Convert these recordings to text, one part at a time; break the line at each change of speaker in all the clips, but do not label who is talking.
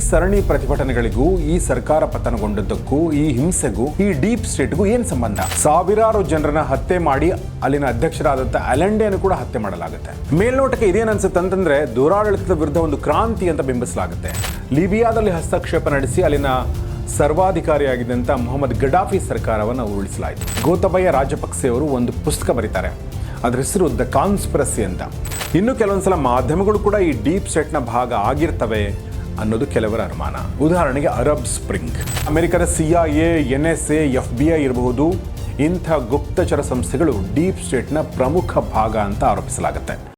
ಸರಣಿ ಪ್ರತಿಭಟನೆಗಳಿಗೂ, ಈ ಸರ್ಕಾರ ಪತನಗೊಂಡದ್ದಕ್ಕೂ, ಈ ಹಿಂಸೆಗೂ, ಈ ಡೀಪ್ ಸ್ಟೇಟ್ಗೂ ಏನ್ ಸಂಬಂಧ? ಸಾವಿರಾರು ಜನರನ್ನ ಹತ್ಯೆ ಮಾಡಿ ಅಲ್ಲಿನ ಅಧ್ಯಕ್ಷರಾದಂಥ ಅಲೆಂಡೆಯನ್ನು ಕೂಡ ಹತ್ಯೆ ಮಾಡಲಾಗುತ್ತೆ. ಮೇಲ್ನೋಟಕ್ಕೆ ಇದೇನ್ ಅನ್ಸುತ್ತೆ ಅಂತಂದ್ರೆ, ದುರಾಡಳಿತದ ವಿರುದ್ಧ ಒಂದು ಕ್ರಾಂತಿ ಅಂತ ಬಿಂಬಿಸಲಾಗುತ್ತೆ. ಲಿಬಿಯಾದಲ್ಲಿ ಹಸ್ತಕ್ಷೇಪ ನಡೆಸಿ ಅಲ್ಲಿನ ಸರ್ವಾಧಿಕಾರಿಯಾಗಿದ್ದಂಥ ಮೊಹಮ್ಮದ್ ಗಡಾಫಿ ಸರ್ಕಾರವನ್ನು ಉರುಳಿಸಲಾಯಿತು. ಗೋತಬಯ್ಯ ರಾಜಪಕ್ಸೆ ಅವರು ಒಂದು ಪುಸ್ತಕ ಬರೀತಾರೆ. ಅದ್ರ ಹೆಸರು ದ ಕಾನ್ಸ್ಪಿರಸಿ ಅಂತ. ಇನ್ನು ಕೆಲವೊಂದ್ಸಲ ಮಾಧ್ಯಮಗಳು ಕೂಡ ಈ ಡೀಪ್ ಸೆಟ್ನ ಭಾಗ ಆಗಿರ್ತವೆ. ಅನ್ನೋದು ಕೆಲವರ ಅನುಮಾನ. ಉದಾಹರಣೆಗೆ ಅರಬ್ ಸ್ಪ್ರಿಂಗ್. ಅಮೆರಿಕದ CIA N S A, F B I ಇರಬಹುದು. ಇಂಥ ಗುಪ್ತಚರ ಸಂಸ್ಥೆಗಳು ಡೀಪ್ ಸ್ಟೇಟ್ನ ಪ್ರಮುಖ ಭಾಗ ಅಂತ ಆರೋಪಿಸಲಾಗುತ್ತೆ.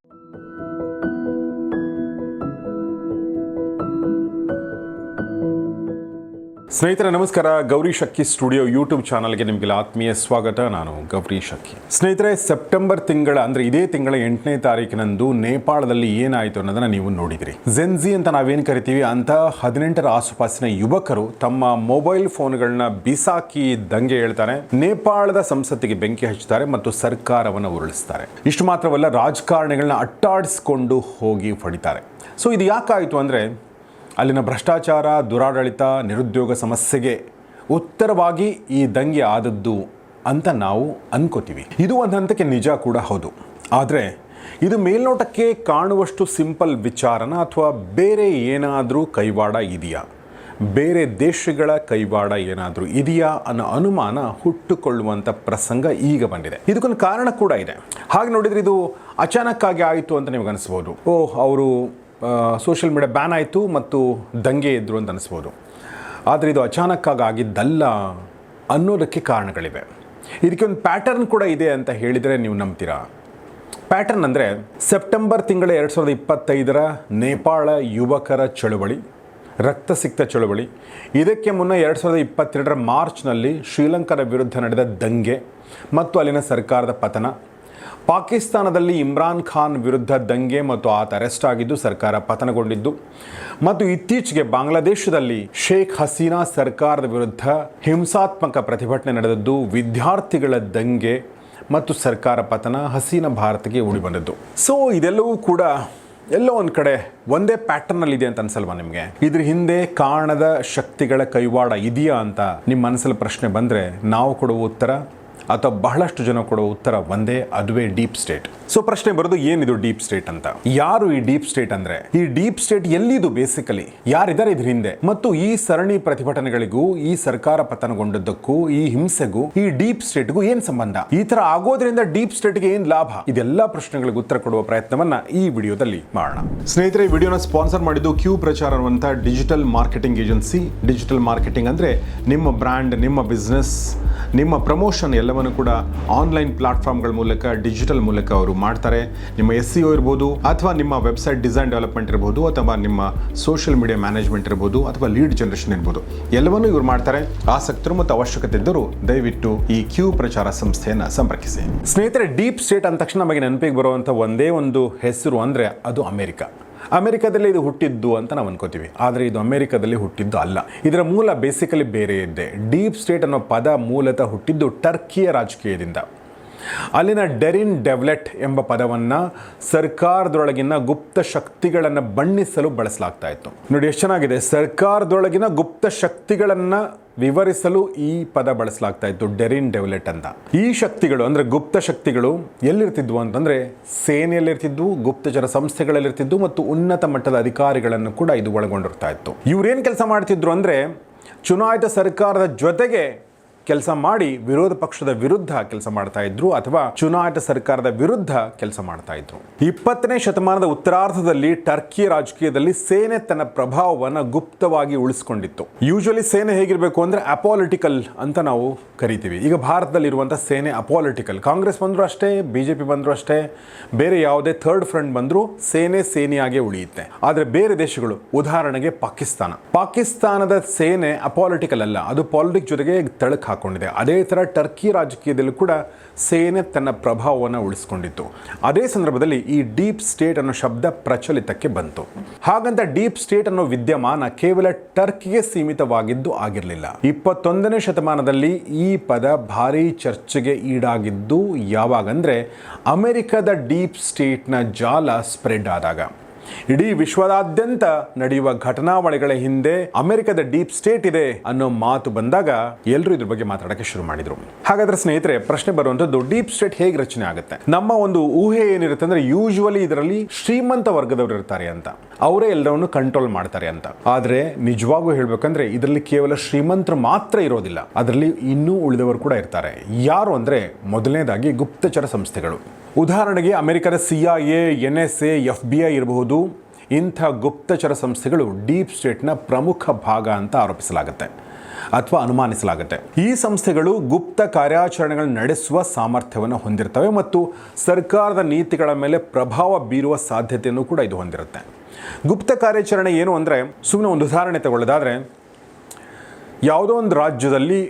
ಸ್ನೇಹಿತರೆ, ನಮಸ್ಕಾರ. ಗೌರಿ ಶಕ್ಕಿ ಸ್ಟುಡಿಯೋ ಯೂಟ್ಯೂಬ್ ಚಾನಲ್ಗೆ ನಿಮಗೆಲ್ಲ ಆತ್ಮೀಯ ಸ್ವಾಗತ. ನಾನು ಗೌರಿ ಶಕ್ಕಿ. ಸ್ನೇಹಿತರೆ, ಸೆಪ್ಟೆಂಬರ್ ತಿಂಗಳ, ಅಂದ್ರೆ ಇದೇ ತಿಂಗಳ ಎಂಟನೇ ತಾರೀಕಿನಂದು ನೇಪಾಳದಲ್ಲಿ ಏನಾಯಿತು ಅನ್ನೋದನ್ನ ನೀವು ನೋಡಿದಿರಿ. ಜೆನ್ಜಿ ಅಂತ ನಾವೇನು ಕರಿತೀವಿ? ಅಂತ ಹದಿನೆಂಟರ ಆಸುಪಾಸಿನ ಯುವಕರು ತಮ್ಮ ಮೊಬೈಲ್ ಫೋನ್ಗಳನ್ನ ಬಿಸಾಕಿ ದಂಗೆ ಹೇಳ್ತಾರೆ. ನೇಪಾಳದ ಸಂಸತ್ತಿಗೆ ಬೆಂಕಿ ಹಚ್ಚುತ್ತಾರೆ ಮತ್ತು ಸರ್ಕಾರವನ್ನು ಉರುಳಿಸ್ತಾರೆ. ಇಷ್ಟು ಮಾತ್ರವಲ್ಲ, ರಾಜಕಾರಣಿಗಳನ್ನ ಅಟ್ಟಾಡಿಸ್ಕೊಂಡು ಹೋಗಿ ಹೊಡಿತಾರೆ. ಸೊ ಇದು ಯಾಕಾಯಿತು ಅಂದರೆ ಅಲ್ಲಿನ ಭ್ರಷ್ಟಾಚಾರ, ದುರಾಡಳಿತ, ನಿರುದ್ಯೋಗ ಸಮಸ್ಯೆಗೆ ಉತ್ತರವಾಗಿ ಈ ದಂಗೆ ಆದದ್ದು ಅಂತ ನಾವು ಅನ್ಕೋತೀವಿ. ಇದು ಒಂದು ಹಂತಕ್ಕೆ ನಿಜ ಕೂಡ ಹೌದು. ಆದರೆ ಇದು ಮೇಲ್ನೋಟಕ್ಕೆ ಕಾಣುವಷ್ಟು ಸಿಂಪಲ್ ವಿಚಾರನ ಅಥವಾ ಬೇರೆ ಏನಾದರೂ ಕೈವಾಡ ಇದೆಯಾ? ಬೇರೆ ದೇಶಗಳ ಕೈವಾಡ ಏನಾದರೂ ಇದೆಯಾ ಅನ್ನೋ ಅನುಮಾನ ಹುಟ್ಟುಕೊಳ್ಳುವಂಥ ಪ್ರಸಂಗ ಈಗ ಬಂದಿದೆ. ಇದಕ್ಕೊಂದು ಕಾರಣ ಕೂಡ ಇದೆ. ಹಾಗೆ ನೋಡಿದರೆ ಇದು ಅಚಾನಕ್ಕಾಗಿ ಆಯಿತು ಅಂತ ನಿಮಗೆ ಅನಿಸ್ಬೋದು. ಓಹ್, ಅವರು ಸೋಷಿಯಲ್ ಮೀಡಿಯಾ ಬ್ಯಾನ್ ಆಯಿತು ಮತ್ತು ದಂಗೆ ಇದ್ದರು ಅಂತ ಅನಿಸ್ಬೋದು. ಆದರೆ ಇದು ಅಚಾನಕ್ಕಾಗಿ ಆಗಿದ್ದಲ್ಲ ಅನ್ನೋದಕ್ಕೆ ಕಾರಣಗಳಿವೆ. ಇದಕ್ಕೆ ಒಂದು ಪ್ಯಾಟರ್ನ್ ಕೂಡ ಇದೆ ಅಂತ ಹೇಳಿದರೆ ನೀವು ನಂಬ್ತೀರಾ? ಪ್ಯಾಟರ್ನ್ ಅಂದರೆ ಸೆಪ್ಟೆಂಬರ್ ತಿಂಗಳ ಎರಡು ಸಾವಿರದ ಇಪ್ಪತ್ತೈದರ ನೇಪಾಳ ಯುವಕರ ಚಳುವಳಿ ರಕ್ತಸಿಕ್ತ ಚಳುವಳಿ. ಇದಕ್ಕೆ ಮುನ್ನ ಎರಡು ಸಾವಿರದ ಇಪ್ಪತ್ತೆರಡರ ಮಾರ್ಚ್ನಲ್ಲಿ ಶ್ರೀಲಂಕಾದ ವಿರುದ್ಧ ನಡೆದ ದಂಗೆ ಮತ್ತು ಅಲ್ಲಿನ ಸರ್ಕಾರದ ಪತನ. ಪಾಕಿಸ್ತಾನದಲ್ಲಿ ಇಮ್ರಾನ್ ಖಾನ್ ವಿರುದ್ಧ ದಂಗೆ ಮತ್ತು ಆತ ಅರೆಸ್ಟ್ ಆಗಿದ್ದು ಸರ್ಕಾರ ಪತನಗೊಂಡಿದ್ದು. ಮತ್ತು ಇತ್ತೀಚೆಗೆ ಬಾಂಗ್ಲಾದೇಶದಲ್ಲಿ ಶೇಖ್ ಹಸೀನಾ ಸರ್ಕಾರದ ವಿರುದ್ಧ ಹಿಂಸಾತ್ಮಕ ಪ್ರತಿಭಟನೆ ನಡೆದದ್ದು ವಿದ್ಯಾರ್ಥಿಗಳ ದಂಗೆ ಮತ್ತು ಸರ್ಕಾರ ಪತನ ಹಸೀನಾ ಭಾರತಕ್ಕೆ ಓಡಿಬಂದದ್ದು ಸೊ ಇದೆಲ್ಲವೂ ಕೂಡ ಎಲ್ಲೋ ಒಂದು ಕಡೆ ಒಂದೇ ಪ್ಯಾಟರ್ನಲ್ಲಿ ಇದೆ ಅಂತ ಅನ್ಸಲ್ವಾ ನಿಮಗೆ? ಇದ್ರ ಹಿಂದೆ ಕಾಣದ ಶಕ್ತಿಗಳ ಕೈವಾಡ ಇದೆಯಾ ಅಂತ ನಿಮ್ಮ ಮನಸ್ಸಲ್ಲಿ ಪ್ರಶ್ನೆ ಬಂದರೆ ನಾವು ಕೊಡುವ ಉತ್ತರ ಅಥವಾ ಬಹಳಷ್ಟು ಜನ ಕೊಡುವ ಉತ್ತರ ಒಂದೇ ಅದುವೇ ಡೀಪ್ ಸ್ಟೇಟ್. ಸೊ ಪ್ರಶ್ನೆ ಬರೋದು ಏನಿದು ಡೀಪ್ ಸ್ಟೇಟ್ ಅಂತ? ಯಾರು ಈ ಡೀಪ್ ಸ್ಟೇಟ್ ಅಂದ್ರೆ? ಈ ಡೀಪ್ ಸ್ಟೇಟ್ ಎಲ್ಲಿದು ಬೇಸಿಕಲಿ ಯಾರಿದ್ದಾರೆ ಇದ್ರ ಹಿಂದೆ? ಮತ್ತು ಈ ಸರಣಿ ಪ್ರತಿಭಟನೆಗಳಿಗೂ ಈ ಸರ್ಕಾರ ಪತನಗೊಂಡದ್ದಕ್ಕೂ ಈ ಹಿಂಸೆಗೂ ಈ ಡೀಪ್ ಸ್ಟೇಟ್ಗೂ ಏನ್ ಸಂಬಂಧ? ಈ ತರ ಆಗೋದ್ರಿಂದ ಡೀಪ್ ಸ್ಟೇಟ್ಗೆ ಏನ್ ಲಾಭ? ಇದೆಲ್ಲ ಪ್ರಶ್ನೆಗಳಿಗೆ ಉತ್ತರ ಕೊಡುವ ಪ್ರಯತ್ನವನ್ನ ಈ ವಿಡಿಯೋದಲ್ಲಿ ಮಾಡೋಣ. ಸ್ನೇಹಿತರೆ ಈ ವಿಡಿಯೋನ ಸ್ಪಾನ್ಸರ್ ಮಾಡಿದ್ದು ಕ್ಯೂ ಪ್ರಚಾರ ಅನ್ನುವಂಥ digital marketing agency digital marketing ಅಂದ್ರೆ ನಿಮ್ಮ ಬ್ರ್ಯಾಂಡ್ ನಿಮ್ಮ ಬಿಸ್ನೆಸ್ ನಿಮ್ಮ ಪ್ರಮೋಷನ್ ಎಲ್ಲವನ್ನು ಕೂಡ ಆನ್ಲೈನ್ ಪ್ಲಾಟ್ಫಾರ್ಮ್ಗಳ ಮೂಲಕ ಡಿಜಿಟಲ್ ಮೂಲಕ ಅವರು ಮಾಡ್ತಾರೆ. ನಿಮ್ಮ ಎಸ್ ಸಿ ಇರ್ಬೋದು ಅಥವಾ ನಿಮ್ಮ ವೆಬ್ಸೈಟ್ ಡಿಸೈನ್ ಡೆವಲಪ್ಮೆಂಟ್ ಇರ್ಬೋದು ಅಥವಾ ನಿಮ್ಮ ಸೋಷಿಯಲ್ ಮೀಡಿಯಾ ಮ್ಯಾನೇಜ್ಮೆಂಟ್ ಇರ್ಬೋದು ಅಥವಾ ಲೀಡ್ ಜನರೇಷನ್ ಇರ್ಬೋದು. ಎಲ್ಲವನ್ನೂ ಇವರು ಮಾಡ್ತಾರೆ. ಆಸಕ್ತರು ಮತ್ತು ಅವಶ್ಯಕತೆ ಇದ್ದರೂ ದಯವಿಟ್ಟು ಈ ಕ್ಯೂ ಪ್ರಚಾರ ಸಂಸ್ಥೆಯನ್ನು ಸಂಪರ್ಕಿಸಿ. ಸ್ನೇಹಿತರೆ ಡೀಪ್ ಸ್ಟೇಟ್ ಅಂದ ತಕ್ಷಣ ನಮಗೆ ನೆನಪಿಗೆ ಬರುವಂಥ ಒಂದೇ ಒಂದು ಹೆಸರು ಅಂದರೆ ಅದು ಅಮೆರಿಕ. ಅಮೆರಿಕದಲ್ಲಿ ಇದು ಹುಟ್ಟಿದ್ದು ಅಂತ ನಾವು ಅನ್ಕೋತೀವಿ. ಆದರೆ ಇದು ಅಮೆರಿಕದಲ್ಲಿ ಹುಟ್ಟಿದ್ದು ಅಲ್ಲ. ಇದರ ಮೂಲ ಬೇಸಿಕಲಿ ಬೇರೆ ಇದ್ದೆ ಡೀಪ್ ಸ್ಟೇಟ್ ಅನ್ನೋ ಪದ ಮೂಲತಃ ಹುಟ್ಟಿದ್ದು ಟರ್ಕಿಯ ರಾಜಕೀಯದಿಂದ. ಅಲ್ಲಿನ ಡೆರಿನ್ ಡೆವ್ಲೆಟ್ ಎಂಬ ಪದವನ್ನು ಸರ್ಕಾರದೊಳಗಿನ ಗುಪ್ತ ಶಕ್ತಿಗಳನ್ನು ಬಣ್ಣಿಸಲು ಬಳಸಲಾಗ್ತಾ ಇತ್ತು. ನೋಡಿ, ಎಷ್ಟು ಚೆನ್ನಾಗಿದೆ. ಸರ್ಕಾರದೊಳಗಿನ ಗುಪ್ತ ಶಕ್ತಿಗಳನ್ನು ವಿವರಿಸಲು ಈ ಪದ ಬಳಸಲಾಗ್ತಾ ಇತ್ತು ಡೆರಿನ್ ಡೆವ್ಲೆಟ್ ಅಂತ. ಈ ಶಕ್ತಿಗಳು, ಅಂದ್ರೆ ಗುಪ್ತ ಶಕ್ತಿಗಳು ಎಲ್ಲಿರ್ತಿದ್ವು ಅಂತಂದ್ರೆ ಸೇನೆಯಲ್ಲಿರ್ತಿದ್ವು, ಗುಪ್ತಚರ ಸಂಸ್ಥೆಗಳಲ್ಲಿರ್ತಿದ್ವು ಮತ್ತು ಉನ್ನತ ಮಟ್ಟದ ಅಧಿಕಾರಿಗಳನ್ನು ಕೂಡ ಇದು ಒಳಗೊಂಡಿರ್ತಾ ಇತ್ತು. ಇವ್ರೇನ್ ಕೆಲಸ ಮಾಡ್ತಿದ್ರು ಅಂದ್ರೆ, ಚುನಾಯಿತ ಸರ್ಕಾರದ ಜೊತೆಗೆ ಕೆಲಸ ಮಾಡಿ ವಿರೋಧ ಪಕ್ಷದ ವಿರುದ್ಧ ಕೆಲಸ ಮಾಡ್ತಾ ಇದ್ರು ಅಥವಾ ಚುನಾಯಿತ ಸರ್ಕಾರದ ವಿರುದ್ಧ ಕೆಲಸ ಮಾಡ್ತಾ ಇದ್ರು. ಇಪ್ಪತ್ತನೇ ಶತಮಾನದ ಉತ್ತರಾರ್ಧದಲ್ಲಿ ಟರ್ಕಿ ರಾಜಕೀಯದಲ್ಲಿ ಸೇನೆ ತನ್ನ ಪ್ರಭಾವವನ್ನು ಗುಪ್ತವಾಗಿ ಉಳಿಸಿಕೊಂಡಿತ್ತು. ಯೂಶಲಿ ಸೇನೆ ಹೇಗಿರಬೇಕು ಅಂದ್ರೆ ಅಪಾಲಿಟಿಕಲ್ ಅಂತ ನಾವು ಕರಿತೀವಿ. ಈಗ ಭಾರತದಲ್ಲಿ ಇರುವಂತಹ ಸೇನೆ ಅಪಾಲಿಟಿಕಲ್ ಕಾಂಗ್ರೆಸ್ ಬಂದ್ರು ಅಷ್ಟೇ, ಬಿಜೆಪಿ ಬಂದ್ರು ಅಷ್ಟೇ, ಬೇರೆ ಯಾವುದೇ ಥರ್ಡ್ ಫ್ರಂಟ್ ಬಂದ್ರು ಸೇನೆ ಸೇನೆಯಾಗೆ ಉಳಿಯುತ್ತೆ. ಆದರೆ ಬೇರೆ ದೇಶಗಳು, ಉದಾಹರಣೆಗೆ ಪಾಕಿಸ್ತಾನ. ಪಾಕಿಸ್ತಾನದ ಸೇನೆ ಅಪಾಲಿಟಿಕಲ್ ಅಲ್ಲ, ಅದು ಪಾಲಿಟಿಕ್ಸ್ ಜೊತೆಗೆ ತಳಕ್ ಹಾಕೊಂಡಿದೆ. ಅದೇ ಥರ ಟರ್ಕಿ ರಾಜಕೀಯದಲ್ಲೂ ಕೂಡ ಸೇನೆ ತನ್ನ ಪ್ರಭಾವವನ್ನು ಉಳಿಸ್ಕೊಂಡಿತ್ತು. ಅದೇ ಸಂದರ್ಭದಲ್ಲಿ ಈ ಡೀಪ್ ಸ್ಟೇಟ್ ಅನ್ನೋ ಶಬ್ದ ಪ್ರಚಲಿತಕ್ಕೆ ಬಂತು. ಹಾಗಂತ ಡೀಪ್ ಸ್ಟೇಟ್ ಅನ್ನೋ ವಿದ್ಯಮಾನ ಕೇವಲ ಟರ್ಕಿಗೆ ಸೀಮಿತವಾಗಿದ್ದು ಆಗಿರಲಿಲ್ಲ. ಇಪ್ಪತ್ತೊಂದನೇ ಶತಮಾನದಲ್ಲಿ ಈ ಪದ ಭಾರಿ ಚರ್ಚೆಗೆ ಈಡಾಗಿದ್ದು ಯಾವಾಗಂದ್ರೆ ಅಮೆರಿಕದ ಡೀಪ್ ಸ್ಟೇಟ್ನ ಜಾಲ ಸ್ಪ್ರೆಡ್ ಆದಾಗ. ಇಡೀ ವಿಶ್ವದಾದ್ಯಂತ ನಡೆಯುವ ಘಟನಾವಳಿಗಳ ಹಿಂದೆ ಅಮೆರಿಕದ ಡೀಪ್ ಸ್ಟೇಟ್ ಇದೆ ಅನ್ನೋ ಮಾತು ಬಂದಾಗ ಎಲ್ಲರೂ ಇದ್ರ ಬಗ್ಗೆ ಮಾತಾಡಕ್ಕೆ ಶುರು ಮಾಡಿದ್ರು. ಹಾಗಾದ್ರೆ ಸ್ನೇಹಿತರೆ, ಪ್ರಶ್ನೆ ಬರುವಂತದ್ದು ಡೀಪ್ ಸ್ಟೇಟ್ ಹೇಗೆ ರಚನೆ ಆಗುತ್ತೆ? ನಮ್ಮ ಒಂದು ಊಹೆ ಏನಿರುತ್ತೆ ಅಂದ್ರೆ ಯೂಶುವಲಿ ಇದರಲ್ಲಿ ಶ್ರೀಮಂತ ವರ್ಗದವರು ಇರ್ತಾರೆ ಅಂತ. ಅವರೇ ಎಲ್ಲರನ್ನು ಕಂಟ್ರೋಲ್ ಮಾಡ್ತಾರೆ ಅಂತ. ಆದ್ರೆ ನಿಜವಾಗೂ ಹೇಳ್ಬೇಕಂದ್ರೆ, ಇದರಲ್ಲಿ ಕೇವಲ ಶ್ರೀಮಂತರು ಮಾತ್ರ ಇರೋದಿಲ್ಲ. ಅದರಲ್ಲಿ ಇನ್ನೂ ಉಳಿದವರು ಕೂಡ ಇರ್ತಾರೆ. ಯಾರು ಅಂದ್ರೆ, ಮೊದಲನೇದಾಗಿ ಗುಪ್ತಚರ ಸಂಸ್ಥೆಗಳು. ಉದಾಹರಣೆಗೆ ಅಮೆರಿಕದ C I A, N S A, F B I ಇರಬಹುದು. ಇಂಥ ಗುಪ್ತಚರ ಸಂಸ್ಥೆಗಳು ಡೀಪ್ ಸ್ಟೇಟ್ನ ಪ್ರಮುಖ ಭಾಗ ಅಂತ ಆರೋಪಿಸಲಾಗುತ್ತೆ ಅಥವಾ ಅನುಮಾನಿಸಲಾಗುತ್ತೆ. ಈ ಸಂಸ್ಥೆಗಳು ಗುಪ್ತ ಕಾರ್ಯಾಚರಣೆಗಳನ್ನು ನಡೆಸುವ ಸಾಮರ್ಥ್ಯವನ್ನು ಹೊಂದಿರ್ತವೆ ಮತ್ತು ಸರ್ಕಾರದ ನೀತಿಗಳ ಮೇಲೆ ಪ್ರಭಾವ ಬೀರುವ ಸಾಧ್ಯತೆಯನ್ನು ಕೂಡ ಇದು ಹೊಂದಿರುತ್ತೆ. ಗುಪ್ತ ಕಾರ್ಯಾಚರಣೆ ಏನು ಅಂದರೆ ಸುಮ್ಮನೆ ಒಂದು ಉದಾಹರಣೆ ತಗೊಳ್ಳೋದಾದರೆ, ಯಾವುದೋ ಒಂದು ರಾಜ್ಯದಲ್ಲಿ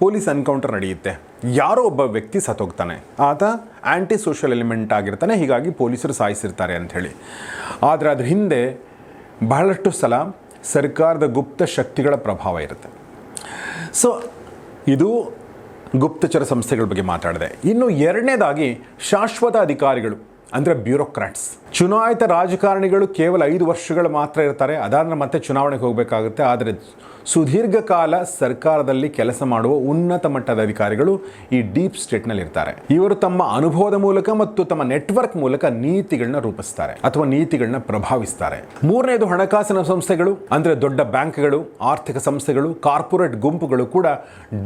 ಪೊಲೀಸ್ ಎನ್ಕೌಂಟರ್ ನಡೆಯುತ್ತೆ. ಯಾರೋ ಒಬ್ಬ ವ್ಯಕ್ತಿ ಸತ್ತೋಗ್ತಾನೆ. ಆತ ಆ್ಯಂಟಿ ಸೋಷಿಯಲ್ ಎಲಿಮೆಂಟ್ ಆಗಿರ್ತಾನೆ, ಹೀಗಾಗಿ ಪೊಲೀಸರು ಸಾಯಿಸಿರ್ತಾರೆ ಅಂಥೇಳಿ. ಆದರೆ ಅದ್ರ ಹಿಂದೆ ಬಹಳಷ್ಟು ಸಲ ಸರ್ಕಾರದ ಗುಪ್ತ ಶಕ್ತಿಗಳ ಪ್ರಭಾವ ಇರುತ್ತೆ. ಸೊ ಇದು ಗುಪ್ತಚರ ಸಂಸ್ಥೆಗಳ ಬಗ್ಗೆ ಮಾತಾಡಿದೆ. ಇನ್ನು ಎರಡನೇದಾಗಿ ಶಾಶ್ವತ ಅಧಿಕಾರಿಗಳು. ಅಂದರೆ ಬ್ಯೂರೋಕ್ರಾಟ್ಸ್. ಚುನಾಯಿತ ರಾಜಕಾರಣಿಗಳು ಕೇವಲ ಐದು ವರ್ಷಗಳು ಮಾತ್ರ ಇರ್ತಾರೆ, ಅದಾದ್ರೆ ಮತ್ತೆ ಚುನಾವಣೆಗೆ ಹೋಗಬೇಕಾಗುತ್ತೆ. ಆದರೆ ಸುದೀರ್ಘ ಕಾಲ ಸರ್ಕಾರದಲ್ಲಿ ಕೆಲಸ ಮಾಡುವ ಉನ್ನತ ಮಟ್ಟದ ಅಧಿಕಾರಿಗಳು ಈ ಡೀಪ್ ಸ್ಟೇಟ್ನಲ್ಲಿ ಇರ್ತಾರೆ. ಇವರು ತಮ್ಮ ಅನುಭವದ ಮೂಲಕ ಮತ್ತು ತಮ್ಮ ನೆಟ್ವರ್ಕ್ ಮೂಲಕ ನೀತಿಗಳನ್ನ ರೂಪಿಸ್ತಾರೆ ಅಥವಾ ನೀತಿಗಳನ್ನ ಪ್ರಭಾವಿಸ್ತಾರೆ. ಮೂರನೇದು ಹಣಕಾಸಿನ ಸಂಸ್ಥೆಗಳು, ಅಂದರೆ ದೊಡ್ಡ ಬ್ಯಾಂಕ್ಗಳು, ಆರ್ಥಿಕ ಸಂಸ್ಥೆಗಳು, ಕಾರ್ಪೊರೇಟ್ ಗುಂಪುಗಳು ಕೂಡ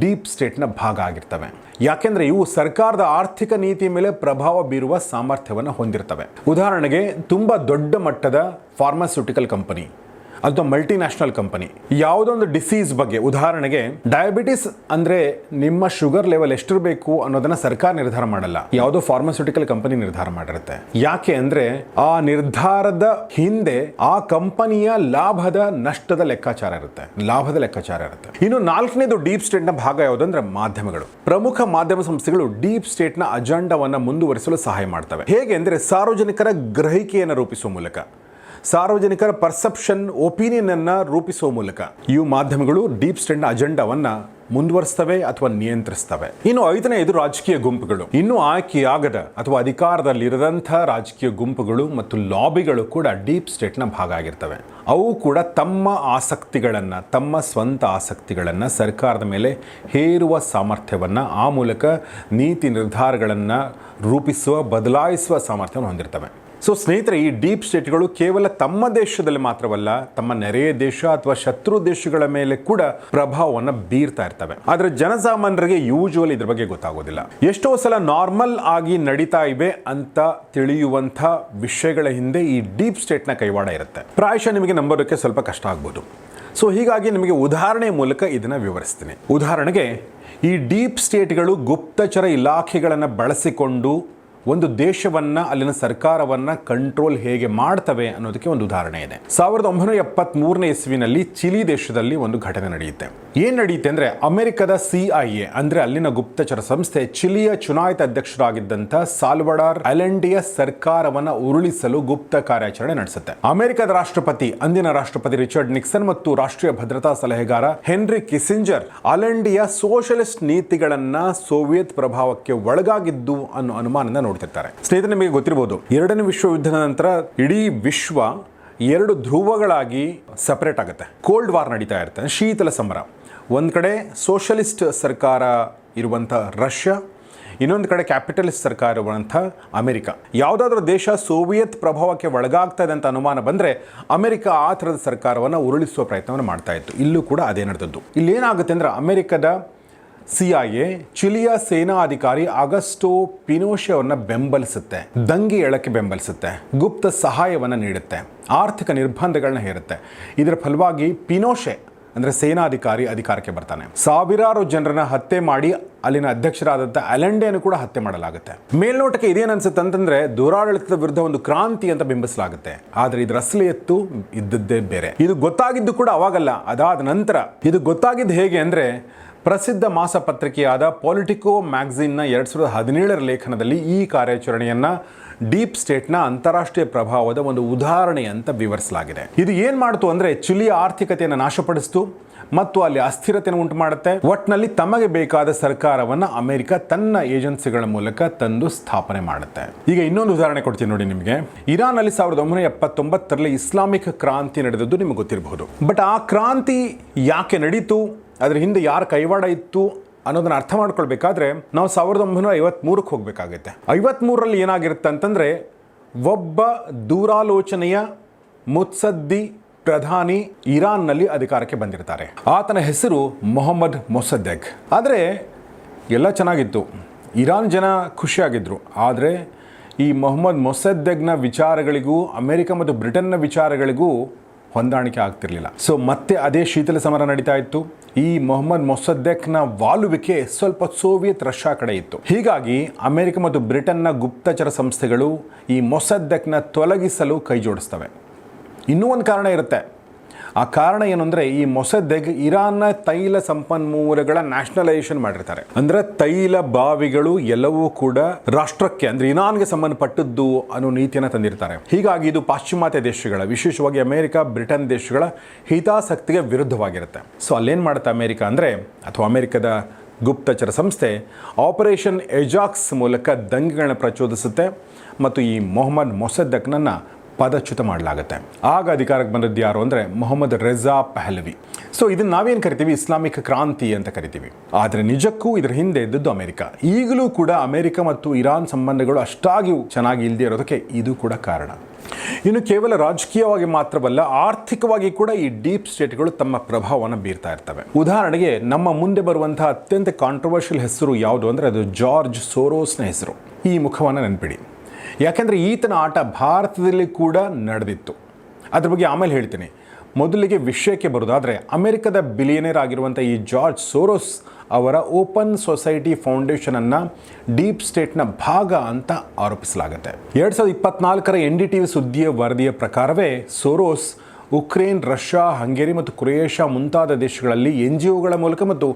ಡೀಪ್ ಸ್ಟೇಟ್ನ ಭಾಗ ಆಗಿರ್ತವೆ. ಯಾಕೆಂದ್ರೆ ಇವು ಸರ್ಕಾರದ ಆರ್ಥಿಕ ನೀತಿ ಮೇಲೆ ಪ್ರಭಾವ ಬೀರುವ ಸಾಮರ್ಥ್ಯವನ್ನು ಹೊಂದಿರ್ತವೆ. ಉದಾಹರಣೆಗೆ ತುಂಬಾ ದೊಡ್ಡ ಮಟ್ಟದ ಫಾರ್ಮಾಸ್ಯೂಟಿಕಲ್ ಕಂಪನಿ ಅಥವಾ ಮಲ್ಟಿನ್ಯಾಷನಲ್ ಕಂಪನಿ ಯಾವುದೊಂದು ಡಿಸೀಸ್ ಬಗ್ಗೆ ಉದಾಹರಣೆಗೆ ಡಯಾಬಿಟಿಸ್ ಅಂದ್ರೆ ನಿಮ್ಮ ಶುಗರ್ ಲೆವೆಲ್ ಎಷ್ಟಿರಬೇಕು ಅನ್ನೋದನ್ನ ಸರ್ಕಾರ ನಿರ್ಧಾರ ಮಾಡಲ್ಲ. ಯಾವುದೋ ಫಾರ್ಮಾಸ್ಯೂಟಿಕಲ್ ಕಂಪನಿ ನಿರ್ಧಾರ ಮಾಡಿರುತ್ತೆ. ಯಾಕೆ ಅಂದ್ರೆ, ಆ ನಿರ್ಧಾರದ ಹಿಂದೆ ಆ ಕಂಪನಿಯ ಲಾಭದ ನಷ್ಟದ ಲೆಕ್ಕಾಚಾರ ಇರುತ್ತೆ. ಲಾಭದ ಲೆಕ್ಕಾಚಾರ ಇರುತ್ತೆ. ಇನ್ನು ನಾಲ್ಕನೇದು ಡೀಪ್ ಸ್ಟೇಟ್ನ ಭಾಗ ಯಾವುದು ಅಂದ್ರೆ ಮಾಧ್ಯಮಗಳು. ಪ್ರಮುಖ ಮಾಧ್ಯಮ ಸಂಸ್ಥೆಗಳು ಡೀಪ್ ಸ್ಟೇಟ್ನ ಅಜೆಂಡವನ್ನ ಮುಂದುವರಿಸಲು ಸಹಾಯ ಮಾಡ್ತವೆ. ಹೇಗೆ ಅಂದ್ರೆ ಸಾರ್ವಜನಿಕರ ಗ್ರಹಿಕೆಯನ್ನು ರೂಪಿಸುವ ಮೂಲಕ. ಸಾರ್ವಜನಿಕರ ಪರ್ಸೆಪ್ಷನ್ ಒಪಿನಿಯನ್ ಅನ್ನು ರೂಪಿಸುವ ಮೂಲಕ ಇವು ಮಾಧ್ಯಮಗಳು ಡೀಪ್ ಸ್ಟೇಟ್ನ ಅಜೆಂಡಾವನ್ನ ಮುಂದುವರಿಸ್ತವೆ ಅಥವಾ ನಿಯಂತ್ರಿಸ್ತವೆ. ಇನ್ನು ಐದನೆಯದು ರಾಜಕೀಯ ಗುಂಪುಗಳು. ಇನ್ನು ಆಯ್ಕೆಯಾಗದ ಅಥವಾ ಅಧಿಕಾರದಲ್ಲಿರದಂಥ ರಾಜಕೀಯ ಗುಂಪುಗಳು ಮತ್ತು ಲಾಬಿಗಳು ಕೂಡ ಡೀಪ್ ಸ್ಟೇಟ್ನ ಭಾಗ ಆಗಿರ್ತವೆ. ಅವು ಕೂಡ ತಮ್ಮ ಆಸಕ್ತಿಗಳನ್ನು, ತಮ್ಮ ಸ್ವಂತ ಆಸಕ್ತಿಗಳನ್ನು ಸರ್ಕಾರದ ಮೇಲೆ ಹೇರುವ ಸಾಮರ್ಥ್ಯವನ್ನು, ಆ ಮೂಲಕ ನೀತಿ ನಿರ್ಧಾರಗಳನ್ನು ರೂಪಿಸುವ, ಬದಲಾಯಿಸುವ ಸಾಮರ್ಥ್ಯವನ್ನು ಹೊಂದಿರ್ತವೆ. ಸೊ ಸ್ನೇಹಿತರೆ, ಈ ಡೀಪ್ ಸ್ಟೇಟ್ಗಳು ಕೇವಲ ತಮ್ಮ ದೇಶದಲ್ಲಿ ಮಾತ್ರವಲ್ಲ, ತಮ್ಮ ನೆರೆಯ ದೇಶ ಅಥವಾ ಶತ್ರು ದೇಶಗಳ ಮೇಲೆ ಕೂಡ ಪ್ರಭಾವವನ್ನು ಬೀರ್ತಾ ಇರ್ತವೆ. ಆದರೆ ಜನಸಾಮಾನ್ಯರಿಗೆ ಯೂಶುವಲ್ ಇದ್ರ ಬಗ್ಗೆ ಗೊತ್ತಾಗೋದಿಲ್ಲ. ಎಷ್ಟೋ ಸಲ ನಾರ್ಮಲ್ ಆಗಿ ನಡೀತಾ ಇವೆ ಅಂತ ತಿಳಿಯುವಂಥ ವಿಷಯಗಳ ಹಿಂದೆ ಈ ಡೀಪ್ ಸ್ಟೇಟ್ನ ಕೈವಾಡ ಇರುತ್ತೆ. ಪ್ರಾಯಶಃ ನಿಮಗೆ ನಂಬೋದಕ್ಕೆ ಸ್ವಲ್ಪ ಕಷ್ಟ ಆಗ್ಬೋದು. ಸೊ ಹೀಗಾಗಿ ನಿಮಗೆ ಉದಾಹರಣೆ ಮೂಲಕ ಇದನ್ನು ವಿವರಿಸ್ತೀನಿ. ಉದಾಹರಣೆಗೆ, ಈ ಡೀಪ್ ಸ್ಟೇಟ್ಗಳು ಗುಪ್ತಚರ ಇಲಾಖೆಗಳನ್ನು ಬಳಸಿಕೊಂಡು ಒಂದು ದೇಶವನ್ನ, ಅಲ್ಲಿನ ಸರ್ಕಾರವನ್ನ ಕಂಟ್ರೋಲ್ ಹೇಗೆ ಮಾಡ್ತವೆ ಅನ್ನೋದಕ್ಕೆ ಒಂದು ಉದಾಹರಣೆ ಇದೆ. ಸಾವಿರದ ಒಂಬೈನೂರ ಎಪ್ಪತ್ತ್ ಮೂರನೇ ಇಸ್ವಿನಲ್ಲಿ ಚಿಲಿ ದೇಶದಲ್ಲಿ ಒಂದು ಘಟನೆ ನಡೆಯುತ್ತೆ. ಏನ್ ನಡೆಯುತ್ತೆ ಅಂದರೆ ಅಮೆರಿಕದ ಸಿ ಐ ಎ, ಅಂದ್ರೆ ಅಲ್ಲಿನ ಗುಪ್ತಚರ ಸಂಸ್ಥೆ ಚಿಲಿಯ ಚುನಾಯಿತ ಅಧ್ಯಕ್ಷರಾಗಿದ್ದಂತ ಸಾಲ್ವಡಾರ್ ಅಲೆಂಡಿಯ ಸರ್ಕಾರವನ್ನ ಉರುಳಿಸಲು ಗುಪ್ತ ಕಾರ್ಯಾಚರಣೆ ನಡೆಸುತ್ತೆ. ಅಮೆರಿಕದ ರಾಷ್ಟ್ರಪತಿ, ಅಂದಿನ ರಾಷ್ಟ್ರಪತಿ ರಿಚರ್ಡ್ ನಿಕ್ಸನ್ ಮತ್ತು ರಾಷ್ಟ್ರೀಯ ಭದ್ರತಾ ಸಲಹೆಗಾರ ಹೆನ್ರಿ ಕಿಸಿಂಜರ್ ಅಲೆಂಡಿಯ ಸೋಷಲಿಸ್ಟ್ ನೀತಿಗಳನ್ನ ಸೋವಿಯತ್ ಪ್ರಭಾವಕ್ಕೆ ಒಳಗಾಗಿದ್ದು ಅನ್ನೋ ಅನುಮಾನನ ನೋಡ್ತಿರ್ತಾರೆ. ಸ್ನೇಹಿತರೆ, ನಿಮಗೆ ಗೊತ್ತಿರಬಹುದು ಎರಡನೇ ವಿಶ್ವ ಯುದ್ಧದ ನಂತರ ಇಡೀ ವಿಶ್ವ ಎರಡು ಧ್ರುವಗಳಾಗಿ ಸಪರೇಟ್ ಆಗುತ್ತೆ. ಕೋಲ್ಡ್ ವಾರ್ ನಡೀತಾ ಇರುತ್ತೆ, ಶೀತಲ ಸಮರ ಒಂದು ಕಡೆ ಸೋಷಲಿಸ್ಟ್ ಸರ್ಕಾರ ಇರುವಂಥ ರಷ್ಯಾ, ಇನ್ನೊಂದು ಕಡೆ ಕ್ಯಾಪಿಟಲಿಸ್ಟ್ ಸರ್ಕಾರ ಇರುವಂಥ ಅಮೆರಿಕ. ಯಾವುದಾದ್ರೂ ದೇಶ ಸೋವಿಯತ್ ಪ್ರಭಾವಕ್ಕೆ ಒಳಗಾಗ್ತಾ ಇದೆ ಅಂತ ಅನುಮಾನ ಬಂದರೆ ಅಮೆರಿಕ ಆ ಥರದ ಸರ್ಕಾರವನ್ನು ಉರುಳಿಸುವ ಪ್ರಯತ್ನವನ್ನು ಮಾಡ್ತಾ ಇತ್ತು. ಇಲ್ಲೂ ಕೂಡ ಅದೇ ನಡೆದದ್ದು. ಇಲ್ಲಿ ಏನಾಗುತ್ತೆ ಅಂದರೆ ಅಮೆರಿಕದ ಸಿ ಐ ಎ, ಚಿಲಿಯ ಸೇನಾ ಅಧಿಕಾರಿ ಆಗಸ್ಟೋ ಪಿನೋಶವನ್ನು ಬೆಂಬಲಿಸುತ್ತೆ. ದಂಗೆ ಎಳಕ್ಕೆ ಬೆಂಬಲಿಸುತ್ತೆ. ಗುಪ್ತ ಸಹಾಯವನ್ನು ನೀಡುತ್ತೆ. ಆರ್ಥಿಕ ನಿರ್ಬಂಧಗಳನ್ನ ಹೇರುತ್ತೆ. ಇದರ ಫಲವಾಗಿ ಪಿನೋಶೆ ಅಂದ್ರೆ ಸೇನಾಧಿಕಾರಿ ಅಧಿಕಾರಕ್ಕೆ ಬರ್ತಾನೆ. ಸಾವಿರಾರು ಜನರನ್ನ ಹತ್ಯೆ ಮಾಡಿ ಅಲ್ಲಿನ ಅಧ್ಯಕ್ಷರಾದಂಥ ಅಲೆಂಡೆಯನ್ನು ಕೂಡ ಹತ್ಯೆ ಮಾಡಲಾಗುತ್ತೆ. ಮೇಲ್ನೋಟಕ್ಕೆ ಇದೇನು ಅನ್ಸುತ್ತೆ ಅಂತಂದ್ರೆ ದುರಾಡಳಿತದ ವಿರುದ್ಧ ಒಂದು ಕ್ರಾಂತಿ ಅಂತ ಬಿಂಬಿಸಲಾಗುತ್ತೆ. ಆದ್ರೆ ಇದರ ಅಸಲಿ ಎತ್ತು ಇದ್ದದ್ದೇ ಬೇರೆ. ಇದು ಗೊತ್ತಾಗಿದ್ದು ಕೂಡ ಅವಾಗಲ್ಲ. ಅದಾದ ನಂತರ ಇದು ಗೊತ್ತಾಗಿದ್ದು ಹೇಗೆ ಅಂದ್ರೆ ಪ್ರಸಿದ್ಧ ಮಾಸಪತ್ರಿಕೆಯಾದ ಪೊಲಿಟಿಕೋ ಮ್ಯಾಗ್ಝಿನ್ನ ಎರಡು ಸಾವಿರದ ಹದಿನೇಳರ ಲೇಖನದಲ್ಲಿ ಈ ಕಾರ್ಯಾಚರಣೆಯನ್ನು ಡೀಪ್ ಸ್ಟೇಟ್ನ ಅಂತಾರಾಷ್ಟ್ರೀಯ ಪ್ರಭಾವದ ಒಂದು ಉದಾಹರಣೆ ಅಂತ ವಿವರಿಸಲಾಗಿದೆ. ಇದು ಏನು ಮಾಡ್ತು ಅಂದ್ರೆ ಚಿಲಿಯ ಆರ್ಥಿಕತೆಯನ್ನು ನಾಶಪಡಿಸ್ತು ಮತ್ತು ಅಲ್ಲಿ ಅಸ್ಥಿರತೆಯನ್ನು ಉಂಟು ಮಾಡುತ್ತೆ ಒಟ್ಟಿನಲ್ಲಿ ತಮಗೆ ಬೇಕಾದ ಸರ್ಕಾರವನ್ನು ಅಮೆರಿಕ ತನ್ನ ಏಜೆನ್ಸಿಗಳ ಮೂಲಕ ತಂದು ಸ್ಥಾಪನೆ ಮಾಡುತ್ತೆ. ಈಗ ಇನ್ನೊಂದು ಉದಾಹರಣೆ ಕೊಡ್ತೀನಿ ನೋಡಿ ನಿಮಗೆ. ಇರಾನ್ ಅಲ್ಲಿ ಸಾವಿರದ ಒಂಬೈನೂರ ಎಪ್ಪತ್ತೊಂಬತ್ತರಲ್ಲಿ ಇಸ್ಲಾಮಿಕ್ ಕ್ರಾಂತಿ ನಡೆದದ್ದು ನಿಮಗೆ ಗೊತ್ತಿರಬಹುದು. ಬಟ್ ಆ ಕ್ರಾಂತಿ ಯಾಕೆ ನಡೀತು? ಅದ್ರ ಹಿಂದೆ ಯಾರ ಕೈವಾಡ ಇತ್ತು ಅನ್ನೋದನ್ನ ಅರ್ಥ ಮಾಡ್ಕೊಳ್ಬೇಕಾದ್ರೆ ನಾವು ಸಾವಿರದ ಒಂಬೈನೂರ ಐವತ್ಮೂರಕ್ಕೆ ಹೋಗಬೇಕಾಗುತ್ತೆ ಐವತ್ಮೂರರಲ್ಲಿ ಏನಾಗಿರುತ್ತೆ ಅಂತಂದ್ರೆ ಒಬ್ಬ ದೂರಾಲೋಚನೆಯ ಮುತ್ಸದ್ದಿ ಪ್ರಧಾನಿ ಇರಾನ್ನಲ್ಲಿ ಅಧಿಕಾರಕ್ಕೆ ಬಂದಿರ್ತಾರೆ. ಆತನ ಹೆಸರು ಮೊಹಮ್ಮದ್ ಮೊಸದ್ದೆಗ್. ಆದರೆ ಎಲ್ಲ ಚೆನ್ನಾಗಿತ್ತು. ಇರಾನ್ ಜನ ಖುಷಿಯಾಗಿದ್ರು. ಆದರೆ ಈ ಮೊಹಮ್ಮದ್ ಮೊಸದ್ದೆಗ್ನ ವಿಚಾರಗಳಿಗೂ, ಅಮೆರಿಕ ಮತ್ತು ಬ್ರಿಟನ್ನ ವಿಚಾರಗಳಿಗೂ ಹೊಂದಾಣಿಕೆ ಆಗ್ತಿರಲಿಲ್ಲ. ಸೊ ಮತ್ತೆ ಅದೇ ಶೀತಲ ಸಮರ ನಡೀತಾ ಇತ್ತು. ಈ ಮೊಹಮ್ಮದ್ ಮೊಸದ್ದೆಕ್ನ ವಾಲುವಿಕೆ ಸ್ವಲ್ಪ ಸೋವಿಯತ್ ರಷ್ಯಾ ಕಡೆ ಇತ್ತು. ಹೀಗಾಗಿ ಅಮೆರಿಕ ಮತ್ತು ಬ್ರಿಟನ್ನ ಗುಪ್ತಚರ ಸಂಸ್ಥೆಗಳು ಈ ಮೊಸದ್ದೆಕ್ನ ತೊಲಗಿಸಲು ಕೈ ಜೋಡಿಸ್ತವೆ ಇನ್ನೂ ಒಂದು ಕಾರಣ ಇರುತ್ತೆ. ಆ ಕಾರಣ ಏನು ಅಂದರೆ ಈ ಮೊಸದ್ದೆಗ್ ಇರಾನ್ನ ತೈಲ ಸಂಪನ್ಮೂಲಗಳ ನ್ಯಾಷನಲೈಸೇಷನ್ ಮಾಡಿರ್ತಾರೆ. ಅಂದರೆ ತೈಲ ಬಾವಿಗಳು ಎಲ್ಲವೂ ಕೂಡ ರಾಷ್ಟ್ರಕ್ಕೆ ಅಂದರೆ ಇರಾನ್ಗೆ ಸಂಬಂಧಪಟ್ಟದ್ದು ಅನ್ನೋ ನೀತಿಯನ್ನು ತಂದಿರ್ತಾರೆ. ಹೀಗಾಗಿ ಇದು ಪಾಶ್ಚಿಮಾತ್ಯ ದೇಶಗಳ, ವಿಶೇಷವಾಗಿ ಅಮೆರಿಕ, ಬ್ರಿಟನ್ ದೇಶಗಳ ಹಿತಾಸಕ್ತಿಗೆ ವಿರುದ್ಧವಾಗಿರುತ್ತೆ. ಸೊ ಅಲ್ಲೇನು ಮಾಡುತ್ತೆ ಅಮೆರಿಕ ಅಂದರೆ, ಅಥವಾ ಅಮೆರಿಕದ ಗುಪ್ತಚರ ಸಂಸ್ಥೆ ಆಪರೇಷನ್ ಎಜಾಕ್ಸ್ ಮೂಲಕ ದಂಗೆಗಳನ್ನ ಪ್ರಚೋದಿಸುತ್ತೆ. ಮತ್ತು ಈ ಮೊಹಮ್ಮದ್ ಮೊಸದ್ದಕ್ನನ್ನು ಪದಚ್ಯುತ ಮಾಡಲಾಗುತ್ತೆ. ಆಗ ಅಧಿಕಾರಕ್ಕೆ ಬಂದದ್ದು ಯಾರು ಅಂದರೆ ಮೊಹಮ್ಮದ್ ರೆಜಾ ಪಹಲ್ವಿ. ಸೊ ಇದನ್ನ ನಾವೇನು ಕರಿತೀವಿ? ಇಸ್ಲಾಮಿಕ್ ಕ್ರಾಂತಿ ಅಂತ ಕರಿತೀವಿ. ಆದರೆ ನಿಜಕ್ಕೂ ಇದರ ಹಿಂದೆ ಇದ್ದದ್ದು ಅಮೆರಿಕ. ಈಗಲೂ ಕೂಡ ಅಮೆರಿಕ ಮತ್ತು ಇರಾನ್ ಸಂಬಂಧಗಳು ಅಷ್ಟಾಗಿ ಚೆನ್ನಾಗಿ ಇಲ್ಲದೆ ಇರೋದಕ್ಕೆ ಇದು ಕೂಡ ಕಾರಣ. ಇನ್ನು ಕೇವಲ ರಾಜಕೀಯವಾಗಿ ಮಾತ್ರವಲ್ಲ, ಆರ್ಥಿಕವಾಗಿ ಕೂಡ ಈ ಡೀಪ್ ಸ್ಟೇಟ್ಗಳು ತಮ್ಮ ಪ್ರಭಾವವನ್ನು ಬೀರ್ತಾ ಇರ್ತವೆ. ಉದಾಹರಣೆಗೆ, ನಮ್ಮ ಮುಂದೆ ಬರುವಂತಹ ಅತ್ಯಂತ ಕಾಂಟ್ರವರ್ಷಿಯಲ್ ಹೆಸರು ಯಾವುದು ಅಂದರೆ ಅದು ಜಾರ್ಜ್ ಸೋರೋಸ್ನ ಹೆಸರು. ಈ ಮುಖವನ್ನು ನೆನ್ಪಿಡಿ. ಯಾಕೆಂದರೆ ಈತನ ಆಟ ಭಾರತದಲ್ಲಿ ಕೂಡ ನಡೆದಿತ್ತು. ಅದ್ರ ಬಗ್ಗೆ ಆಮೇಲೆ ಹೇಳ್ತೀನಿ. ಮೊದಲಿಗೆ ವಿಷಯಕ್ಕೆ ಬರೋದಾದರೆ ಅಮೆರಿಕದ ಬಿಲಿಯನೇರ್ ಆಗಿರುವಂಥ ಈ ಜಾರ್ಜ್ ಸೋರೋಸ್ ಅವರ ಓಪನ್ ಸೊಸೈಟಿ ಫೌಂಡೇಶನನ್ನು ಡೀಪ್ ಸ್ಟೇಟ್ನ ಭಾಗ ಅಂತ ಆರೋಪಿಸಲಾಗುತ್ತೆ. ಎರಡು ಸಾವಿರದ ಇಪ್ಪತ್ನಾಲ್ಕರ ಎನ್ ಡಿ ಟಿ ವಿ ಸುದ್ದಿಯ ವರದಿಯ ಪ್ರಕಾರವೇ ಸೋರೋಸ್ ಉಕ್ರೇನ್, ರಷ್ಯಾ, ಹಂಗೇರಿ ಮತ್ತು ಕ್ರೊಯೇಷ್ಯಾ ಮುಂತಾದ ದೇಶಗಳಲ್ಲಿ ಎನ್ ಜಿ ಒಗಳ ಮೂಲಕ ಮತ್ತು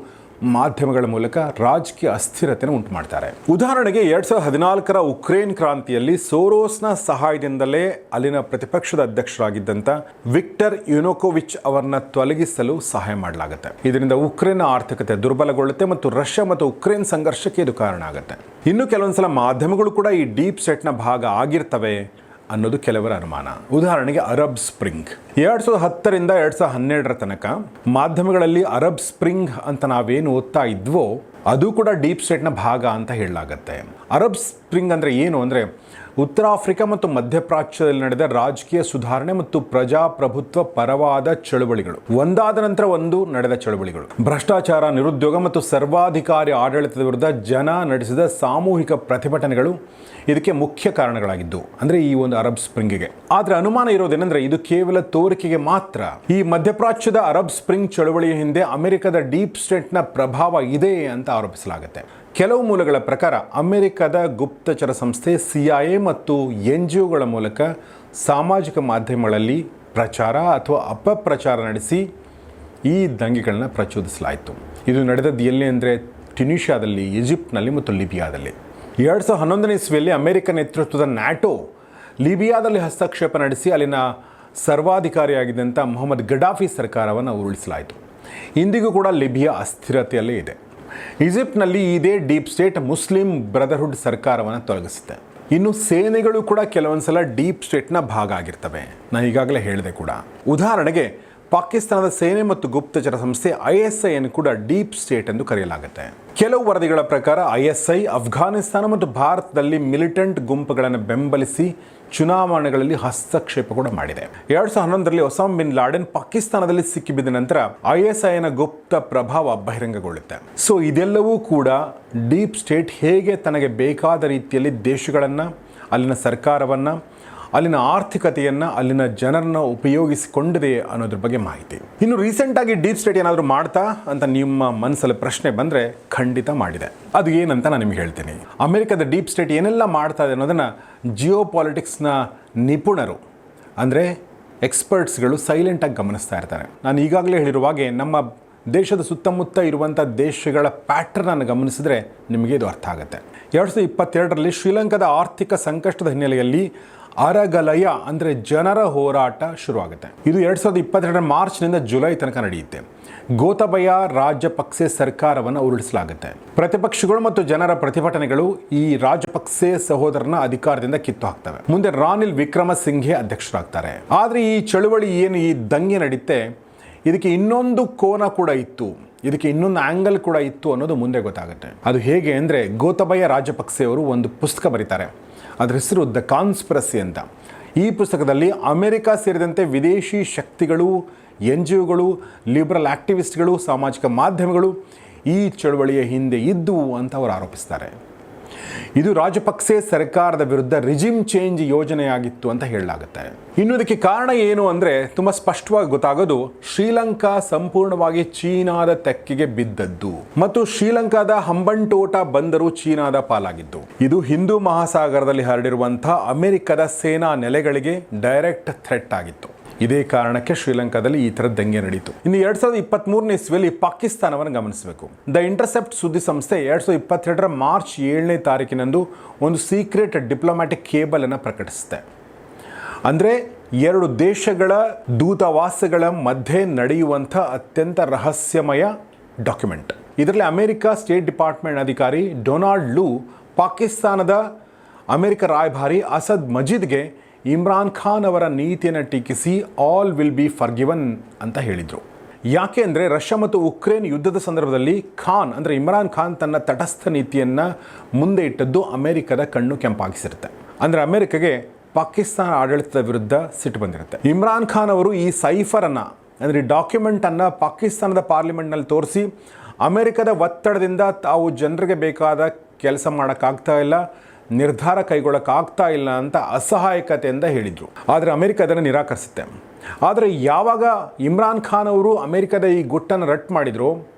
ಮಾಧ್ಯಮಗಳ ಮೂಲಕ ರಾಜಕೀಯ ಅಸ್ಥಿರತೆಯನ್ನು ಉಂಟು ಮಾಡ್ತಾರೆ ಉದಾಹರಣೆಗೆ ಎರಡ್ ಸಾವಿರದ ಹದಿನಾಲ್ಕರ ಉಕ್ರೇನ್ ಕ್ರಾಂತಿಯಲ್ಲಿ ಸೋರೋಸ್ನ ಸಹಾಯದಿಂದಲೇ ಅಲ್ಲಿನ ಪ್ರತಿಪಕ್ಷದ ಅಧ್ಯಕ್ಷರಾಗಿದ್ದಂಥ ವಿಕ್ಟರ್ ಯುನೋಕೋವಿಚ್ ಅವರನ್ನ ತೊಲಗಿಸಲು ಸಹಾಯ ಮಾಡಲಾಗುತ್ತೆ. ಇದರಿಂದ ಉಕ್ರೇನ್ ಆರ್ಥಿಕತೆ ದುರ್ಬಲಗೊಳ್ಳುತ್ತೆ ಮತ್ತು ರಷ್ಯಾ ಮತ್ತು ಉಕ್ರೇನ್ ಸಂಘರ್ಷಕ್ಕೆ ಇದು ಕಾರಣ ಆಗುತ್ತೆ. ಇನ್ನು ಕೆಲವೊಂದ್ಸಲ ಮಾಧ್ಯಮಗಳು ಕೂಡ ಈ ಡೀಪ್ ಸೆಟ್ನ ಭಾಗ ಆಗಿರ್ತವೆ. ಅನ್ನೋದು ಕೆಲವರ ಅನುಮಾನ. ಉದಾಹರಣೆಗೆ ಅರಬ್ ಸ್ಪ್ರಿಂಗ್. ಎರಡ್ ಸಾವಿರದ ಹತ್ತರಿಂದ ಎರಡ್ ಸಾವಿರದ ಹನ್ನೆರಡರ ತನಕ ಮಾಧ್ಯಮಗಳಲ್ಲಿ ಅರಬ್ ಸ್ಪ್ರಿಂಗ್ ಅಂತ ನಾವೇನು ಓದ್ತಾ ಇದ್ವೋ, ಅದು ಕೂಡ ಡೀಪ್ ಸ್ಟೇಟ್ನ ಭಾಗ ಅಂತ ಹೇಳಲಾಗತ್ತೆ. ಅರಬ್ ಸ್ಪ್ರಿಂಗ್ ಅಂದರೆ ಏನು? ಅಂದರೆ ಉತ್ತರ ಆಫ್ರಿಕಾ ಮತ್ತು ಮಧ್ಯಪ್ರಾಚ್ಯದಲ್ಲಿ ನಡೆದ ರಾಜಕೀಯ ಸುಧಾರಣೆ ಮತ್ತು ಪ್ರಜಾಪ್ರಭುತ್ವ ಪರವಾದ ಚಳುವಳಿಗಳು. ಒಂದಾದ ನಂತರ ಒಂದು ನಡೆದ ಚಳುವಳಿಗಳು. ಭ್ರಷ್ಟಾಚಾರ, ನಿರುದ್ಯೋಗ ಮತ್ತು ಸರ್ವಾಧಿಕಾರಿ ಆಡಳಿತದ ವಿರುದ್ಧ ಜನ ನಡೆಸಿದ ಸಾಮೂಹಿಕ ಪ್ರತಿಭಟನೆಗಳು ಇದಕ್ಕೆ ಮುಖ್ಯ ಕಾರಣಗಳಾಗಿದ್ದು, ಅಂದರೆ ಈ ಒಂದು ಅರಬ್ ಸ್ಪ್ರಿಂಗಿಗೆ. ಆದರೆ ಅನುಮಾನ ಇರೋದೇನೆಂದ್ರೆ ಇದು ಕೇವಲ ತೋರಿಕೆಗೆ ಮಾತ್ರ. ಈ ಮಧ್ಯಪ್ರಾಚ್ಯದ ಅರಬ್ ಸ್ಪ್ರಿಂಗ್ ಚಳುವಳಿಯ ಹಿಂದೆ ಅಮೆರಿಕದ ಡೀಪ್ ಸ್ಟೇಟ್ನ ಪ್ರಭಾವ ಇದೆ ಅಂತ ಆರೋಪಿಸಲಾಗುತ್ತೆ. ಕೆಲವು ಮೂಲಗಳ ಪ್ರಕಾರ ಅಮೆರಿಕದ ಗುಪ್ತಚರ ಸಂಸ್ಥೆ ಸಿಐಎ ಮತ್ತು ಎನ್ ಜಿ ಒಗಳ ಮೂಲಕ ಸಾಮಾಜಿಕ ಮಾಧ್ಯಮಗಳಲ್ಲಿ ಪ್ರಚಾರ ಅಥವಾ ಅಪಪ್ರಚಾರ ನಡೆಸಿ ಈ ದಂಗೆಗಳನ್ನ ಪ್ರಚೋದಿಸಲಾಯಿತು. ಇದು ನಡೆದದ್ದು ಎಲ್ಲಿ ಅಂದರೆ ಟ್ಯುನಿಷ್ಯಾದಲ್ಲಿ, ಈಜಿಪ್ಟ್ನಲ್ಲಿ ಮತ್ತು ಲಿಬಿಯಾದಲ್ಲಿ. ಎರಡು ಸಾವಿರದ ಹನ್ನೊಂದನೇ ಇಸ್ವಿಯಲ್ಲಿ ಅಮೆರಿಕ ನೇತೃತ್ವದ ನ್ಯಾಟೋ ಲಿಬಿಯಾದಲ್ಲಿ ಹಸ್ತಕ್ಷೇಪ ನಡೆಸಿ ಅಲ್ಲಿನ ಸರ್ವಾಧಿಕಾರಿಯಾಗಿದ್ದಂಥ ಮೊಹಮ್ಮದ್ ಗಡಾಫಿ ಸರ್ಕಾರವನ್ನು ಉರುಳಿಸಲಾಯಿತು. ಇಂದಿಗೂ ಕೂಡ ಲಿಬಿಯಾ ಅಸ್ಥಿರತೆಯಲ್ಲೇ ಇದೆ. ಈಜಿಪ್ಟ್ನಲ್ಲಿ ಇದೇ ಡೀಪ್ ಸ್ಟೇಟ್ ಮುಸ್ಲಿಂ ಬ್ರದರ್ಹುಡ್ ಸರ್ಕಾರವನ್ನು ತೊಲಗಿಸುತ್ತೆ. ಇನ್ನು ಸೇನೆಗಳು ಕೂಡ ಕೆಲವೊಂದ್ಸಲ ಡೀಪ್ ಸ್ಟೇಟ್ನ ಭಾಗ ಆಗಿರ್ತವೆ. ನಾನು ಈಗಾಗಲೇ ಹೇಳಿದೆ ಕೂಡ. ಉದಾಹರಣೆಗೆ ಪಾಕಿಸ್ತಾನದ ಸೇನೆ ಮತ್ತು ಗುಪ್ತಚರ ಸಂಸ್ಥೆ ಐಎಸ್ಐ ಅನ್ನು ಕೂಡ ಡೀಪ್ ಸ್ಟೇಟ್ ಎಂದು ಕರೆಯಲಾಗುತ್ತೆ. ಕೆಲವು ವರದಿಗಳ ಪ್ರಕಾರ ಐಎಸ್ಐ ಅಫ್ಘಾನಿಸ್ತಾನ ಮತ್ತು ಭಾರತದಲ್ಲಿ ಮಿಲಿಟೆಂಟ್ ಗುಂಪುಗಳನ್ನು ಬೆಂಬಲಿಸಿ ಚುನಾವಣೆಗಳಲ್ಲಿ ಹಸ್ತಕ್ಷೇಪ ಕೂಡ ಮಾಡಿದೆ. ಎರಡ್ ಸಾವಿರದ ಹನ್ನೊಂದರಲ್ಲಿ ಒಸಾಮ್ ಬಿನ್ ಲಾಡೆನ್ ಪಾಕಿಸ್ತಾನದಲ್ಲಿ ಸಿಕ್ಕಿಬಿದ್ದ ನಂತರ ಐ ಎಸ್ ಐನ ಗುಪ್ತ ಪ್ರಭಾವ ಬಹಿರಂಗಗೊಳ್ಳುತ್ತೆ. ಸೊ, ಇದೆಲ್ಲವೂ ಕೂಡ ಡೀಪ್ ಸ್ಟೇಟ್ ಹೇಗೆ ತನಗೆ ಬೇಕಾದ ರೀತಿಯಲ್ಲಿ ದೇಶಗಳನ್ನು, ಅಲ್ಲಿನ ಸರ್ಕಾರವನ್ನು ಅಲ್ಲಿನ ಆರ್ಥಿಕತೆಯನ್ನು ಅಲ್ಲಿನ ಜನರನ್ನ ಉಪಯೋಗಿಸಿಕೊಂಡಿದೆ ಅನ್ನೋದ್ರ ಬಗ್ಗೆ ಮಾಹಿತಿ. ಇನ್ನು ರೀಸೆಂಟ್ ಆಗಿ ಡೀಪ್ ಸ್ಟೇಟ್ ಏನಾದರೂ ಮಾಡ್ತಾ ಅಂತ ನಿಮ್ಮ ಮನಸ್ಸಲ್ಲಿ ಪ್ರಶ್ನೆ ಬಂದರೆ ಖಂಡಿತ ಮಾಡಿದೆ. ಅದು ಏನಂತ ನಾನು ನಿಮ್ಗೆ ಹೇಳ್ತೀನಿ. ಅಮೆರಿಕದ ಡೀಪ್ ಸ್ಟೇಟ್ ಏನೆಲ್ಲ ಮಾಡ್ತಾ ಇದೆ ಅನ್ನೋದನ್ನು ಜಿಯೋ ಪಾಲಿಟಿಕ್ಸ್ನ ನಿಪುಣರು, ಅಂದರೆ ಎಕ್ಸ್ಪರ್ಟ್ಸ್ಗಳು ಸೈಲೆಂಟಾಗಿ ಗಮನಿಸ್ತಾ ಇರ್ತಾರೆ. ನಾನು ಈಗಾಗಲೇ ಹೇಳಿರುವ ಹಾಗೆ ನಮ್ಮ ದೇಶದ ಸುತ್ತಮುತ್ತ ಇರುವಂಥ ದೇಶಗಳ ಪ್ಯಾಟರ್ನನ್ನು ಗಮನಿಸಿದ್ರೆ ನಿಮಗೆ ಇದು ಅರ್ಥ ಆಗುತ್ತೆ. ಎರಡು ಸಾವಿರದ ಇಪ್ಪತ್ತೆರಡರಲ್ಲಿ ಶ್ರೀಲಂಕಾದ ಆರ್ಥಿಕ ಸಂಕಷ್ಟದ ಹಿನ್ನೆಲೆಯಲ್ಲಿ ಅರಗಲಯ ಅಂದರೆ ಜನರ ಹೋರಾಟ ಶುರುವಾಗುತ್ತೆ. ಇದು ಎರಡು ಸಾವಿರದ ಇಪ್ಪತ್ತೆರಡರ ಮಾರ್ಚ್ನಿಂದ ಜುಲೈ ತನಕ ನಡೆಯುತ್ತೆ. ಗೋತಬಯ ರಾಜಪಕ್ಸೆ ಸರ್ಕಾರವನ್ನು ಉರುಳಿಸಲಾಗುತ್ತೆ. ಪ್ರತಿಪಕ್ಷಗಳು ಮತ್ತು ಜನರ ಪ್ರತಿಭಟನೆಗಳು ಈ ರಾಜಪಕ್ಸೆ ಸಹೋದರನ ಅಧಿಕಾರದಿಂದ ಕಿತ್ತು ಹಾಕ್ತವೆ ಮುಂದೆ ರಾನಿಲ್ ವಿಕ್ರಮಸಿಂಘೆ ಅಧ್ಯಕ್ಷರಾಗ್ತಾರೆ. ಆದರೆ ಈ ಚಳುವಳಿ ಏನು ಈ ದಂಗೆ ನಡೀತೆ? ಇದಕ್ಕೆ ಇನ್ನೊಂದು ಕೋನ ಕೂಡ ಇತ್ತು. ಇದಕ್ಕೆ ಇನ್ನೊಂದು ಆಂಗಲ್ ಕೂಡ ಇತ್ತು ಅನ್ನೋದು ಮುಂದೆ ಗೊತ್ತಾಗುತ್ತೆ. ಅದು ಹೇಗೆ ಅಂದರೆ ಗೋತಬಯ ರಾಜಪಕ್ಸೆಯವರು ಒಂದು ಪುಸ್ತಕ ಬರೀತಾರೆ. ಅದ್ರ ಹೆಸರು ದ ಕಾನ್ಸ್ಪ್ರಸಿ ಅಂತ. ಈ ಪುಸ್ತಕದಲ್ಲಿ ಅಮೆರಿಕ ಸೇರಿದಂತೆ ವಿದೇಶಿ ಶಕ್ತಿಗಳು ಎನ್ ಜಿ ಒಗಳು ಲಿಬರಲ್ ಆಕ್ಟಿವಿಸ್ಟ್ಗಳು ಸಾಮಾಜಿಕ ಮಾಧ್ಯಮಗಳು ಈ ಚಳುವಳಿಯ ಹಿಂದೆ ಇದ್ದುವು ಅಂತ ಅವರು ಆರೋಪಿಸ್ತಾರೆ. ಇದು ರಾಜಪಕ್ಸೆ ಸರ್ಕಾರದ ವಿರುದ್ಧ ರಿಜಿಮ್ ಚೇಂಜ್ ಯೋಜನೆಯಾಗಿತ್ತು ಅಂತ ಹೇಳಲಾಗುತ್ತೆ. ಇನ್ನು ಇದಕ್ಕೆ ಕಾರಣ ಏನು ಅಂದರೆ ತುಂಬ ಸ್ಪಷ್ಟವಾಗಿ ಗೊತ್ತಾಗೋದು ಶ್ರೀಲಂಕಾ ಸಂಪೂರ್ಣವಾಗಿ ಚೀನಾದ ತೆಕ್ಕೆಗೆ ಬಿದ್ದದ್ದು. ಮತ್ತು ಶ್ರೀಲಂಕಾದ ಹಂಬಂಟೋಟ ಬಂದರು ಚೀನಾದ ಪಾಲಾಗಿದ್ದು. ಇದು ಹಿಂದೂ ಮಹಾಸಾಗರದಲ್ಲಿ ಹರಡಿರುವಂತಹ ಅಮೆರಿಕದ ಸೇನಾ ನೆಲೆಗಳಿಗೆ ಡೈರೆಕ್ಟ್ ಥ್ರೆಟ್ ಆಗಿತ್ತು. ಇದೇ ಕಾರಣಕ್ಕೆ ಶ್ರೀಲಂಕಾದಲ್ಲಿ ಈ ಥರದ ದಂಗೆ ನಡೆಯಿತು ಇನ್ನು ಎರಡ್ ಸಾವಿರದ ಇಪ್ಪತ್ತ್ ಮೂರನೇ ಇಸ್ವಿಯಲ್ಲಿ ಪಾಕಿಸ್ತಾನವನ್ನು ಗಮನಿಸಬೇಕು. ದ ಇಂಟರ್ಸೆಪ್ಟ್ ಸುದ್ದಿ ಸಂಸ್ಥೆ ಎರಡ್ ಸಾವಿರದ ಇಪ್ಪತ್ತೆರಡರ ಮಾರ್ಚ್ ಏಳನೇ ತಾರೀಕಿನಂದು ಒಂದು ಸೀಕ್ರೆಟ್ ಡಿಪ್ಲೊಮ್ಯಾಟಿಕ್ ಕೇಬಲ್ ಅನ್ನು ಪ್ರಕಟಿಸುತ್ತೆ. ಅಂದರೆ ಎರಡು ದೇಶಗಳ ದೂತಾವಾಸಗಳ ಮಧ್ಯೆ ನಡೆಯುವಂಥ ಅತ್ಯಂತ ರಹಸ್ಯಮಯ ಡಾಕ್ಯುಮೆಂಟ್. ಇದರಲ್ಲಿ ಅಮೆರಿಕ ಸ್ಟೇಟ್ ಡಿಪಾರ್ಟ್ಮೆಂಟ್ ಅಧಿಕಾರಿ ಡೊನಾಲ್ಡ್ ಲೂ ಪಾಕಿಸ್ತಾನದ ಅಮೆರಿಕ ರಾಯಭಾರಿ ಅಸದ್ ಮಜೀದ್ಗೆ ಇಮ್ರಾನ್ ಖಾನ್ ಅವರ ನೀತಿಯನ್ನು ಟೀಕಿಸಿ ಆಲ್ ವಿಲ್ ಬಿ ಫರ್ಗಿವನ್ ಅಂತ ಹೇಳಿದರು. ಯಾಕೆ ಅಂದರೆ ರಷ್ಯಾ ಮತ್ತು ಉಕ್ರೇನ್ ಯುದ್ಧದ ಸಂದರ್ಭದಲ್ಲಿ ಖಾನ್ ಅಂದರೆ ಇಮ್ರಾನ್ ಖಾನ್ ತನ್ನ ತಟಸ್ಥ ನೀತಿಯನ್ನು ಮುಂದೆ ಇಟ್ಟದ್ದು ಅಮೆರಿಕದ ಕಣ್ಣು ಕೆಂಪಾಗಿಸಿರುತ್ತೆ. ಅಂದರೆ ಅಮೆರಿಕಗೆ ಪಾಕಿಸ್ತಾನ ಆಡಳಿತದ ವಿರುದ್ಧ ಸಿಟ್ಟು ಬಂದಿರುತ್ತೆ. ಇಮ್ರಾನ್ ಖಾನ್ ಅವರು ಈ ಸೈಫರನ್ನು, ಅಂದರೆ ಡಾಕ್ಯುಮೆಂಟನ್ನು ಪಾಕಿಸ್ತಾನದ ಪಾರ್ಲಿಮೆಂಟ್ನಲ್ಲಿ ತೋರಿಸಿ, ಅಮೆರಿಕದ ಒತ್ತಡದಿಂದ ತಾವು ಜನರಿಗೆ ಬೇಕಾದ ಕೆಲಸ ಮಾಡೋಕ್ಕಾಗ್ತಾ ಇಲ್ಲ. ನಿರ್ಧಾರ ಕೈಗೊಳ್ಳೋಕ್ಕಾಗ್ತಾ ಇಲ್ಲ ಅಂತ ಅಸಹಾಯಕತೆಯಿಂದ ಹೇಳಿದರು. ಆದರೆ ಅಮೆರಿಕ ಅದನ್ನು ನಿರಾಕರಿಸುತ್ತೆ. ಆದರೆ ಯಾವಾಗ ಇಮ್ರಾನ್ ಖಾನ್ ಅವರು ಅಮೆರಿಕದ ಈ ಗುಟ್ಟನ್ನು ರಟ್ ಮಾಡಿದರು,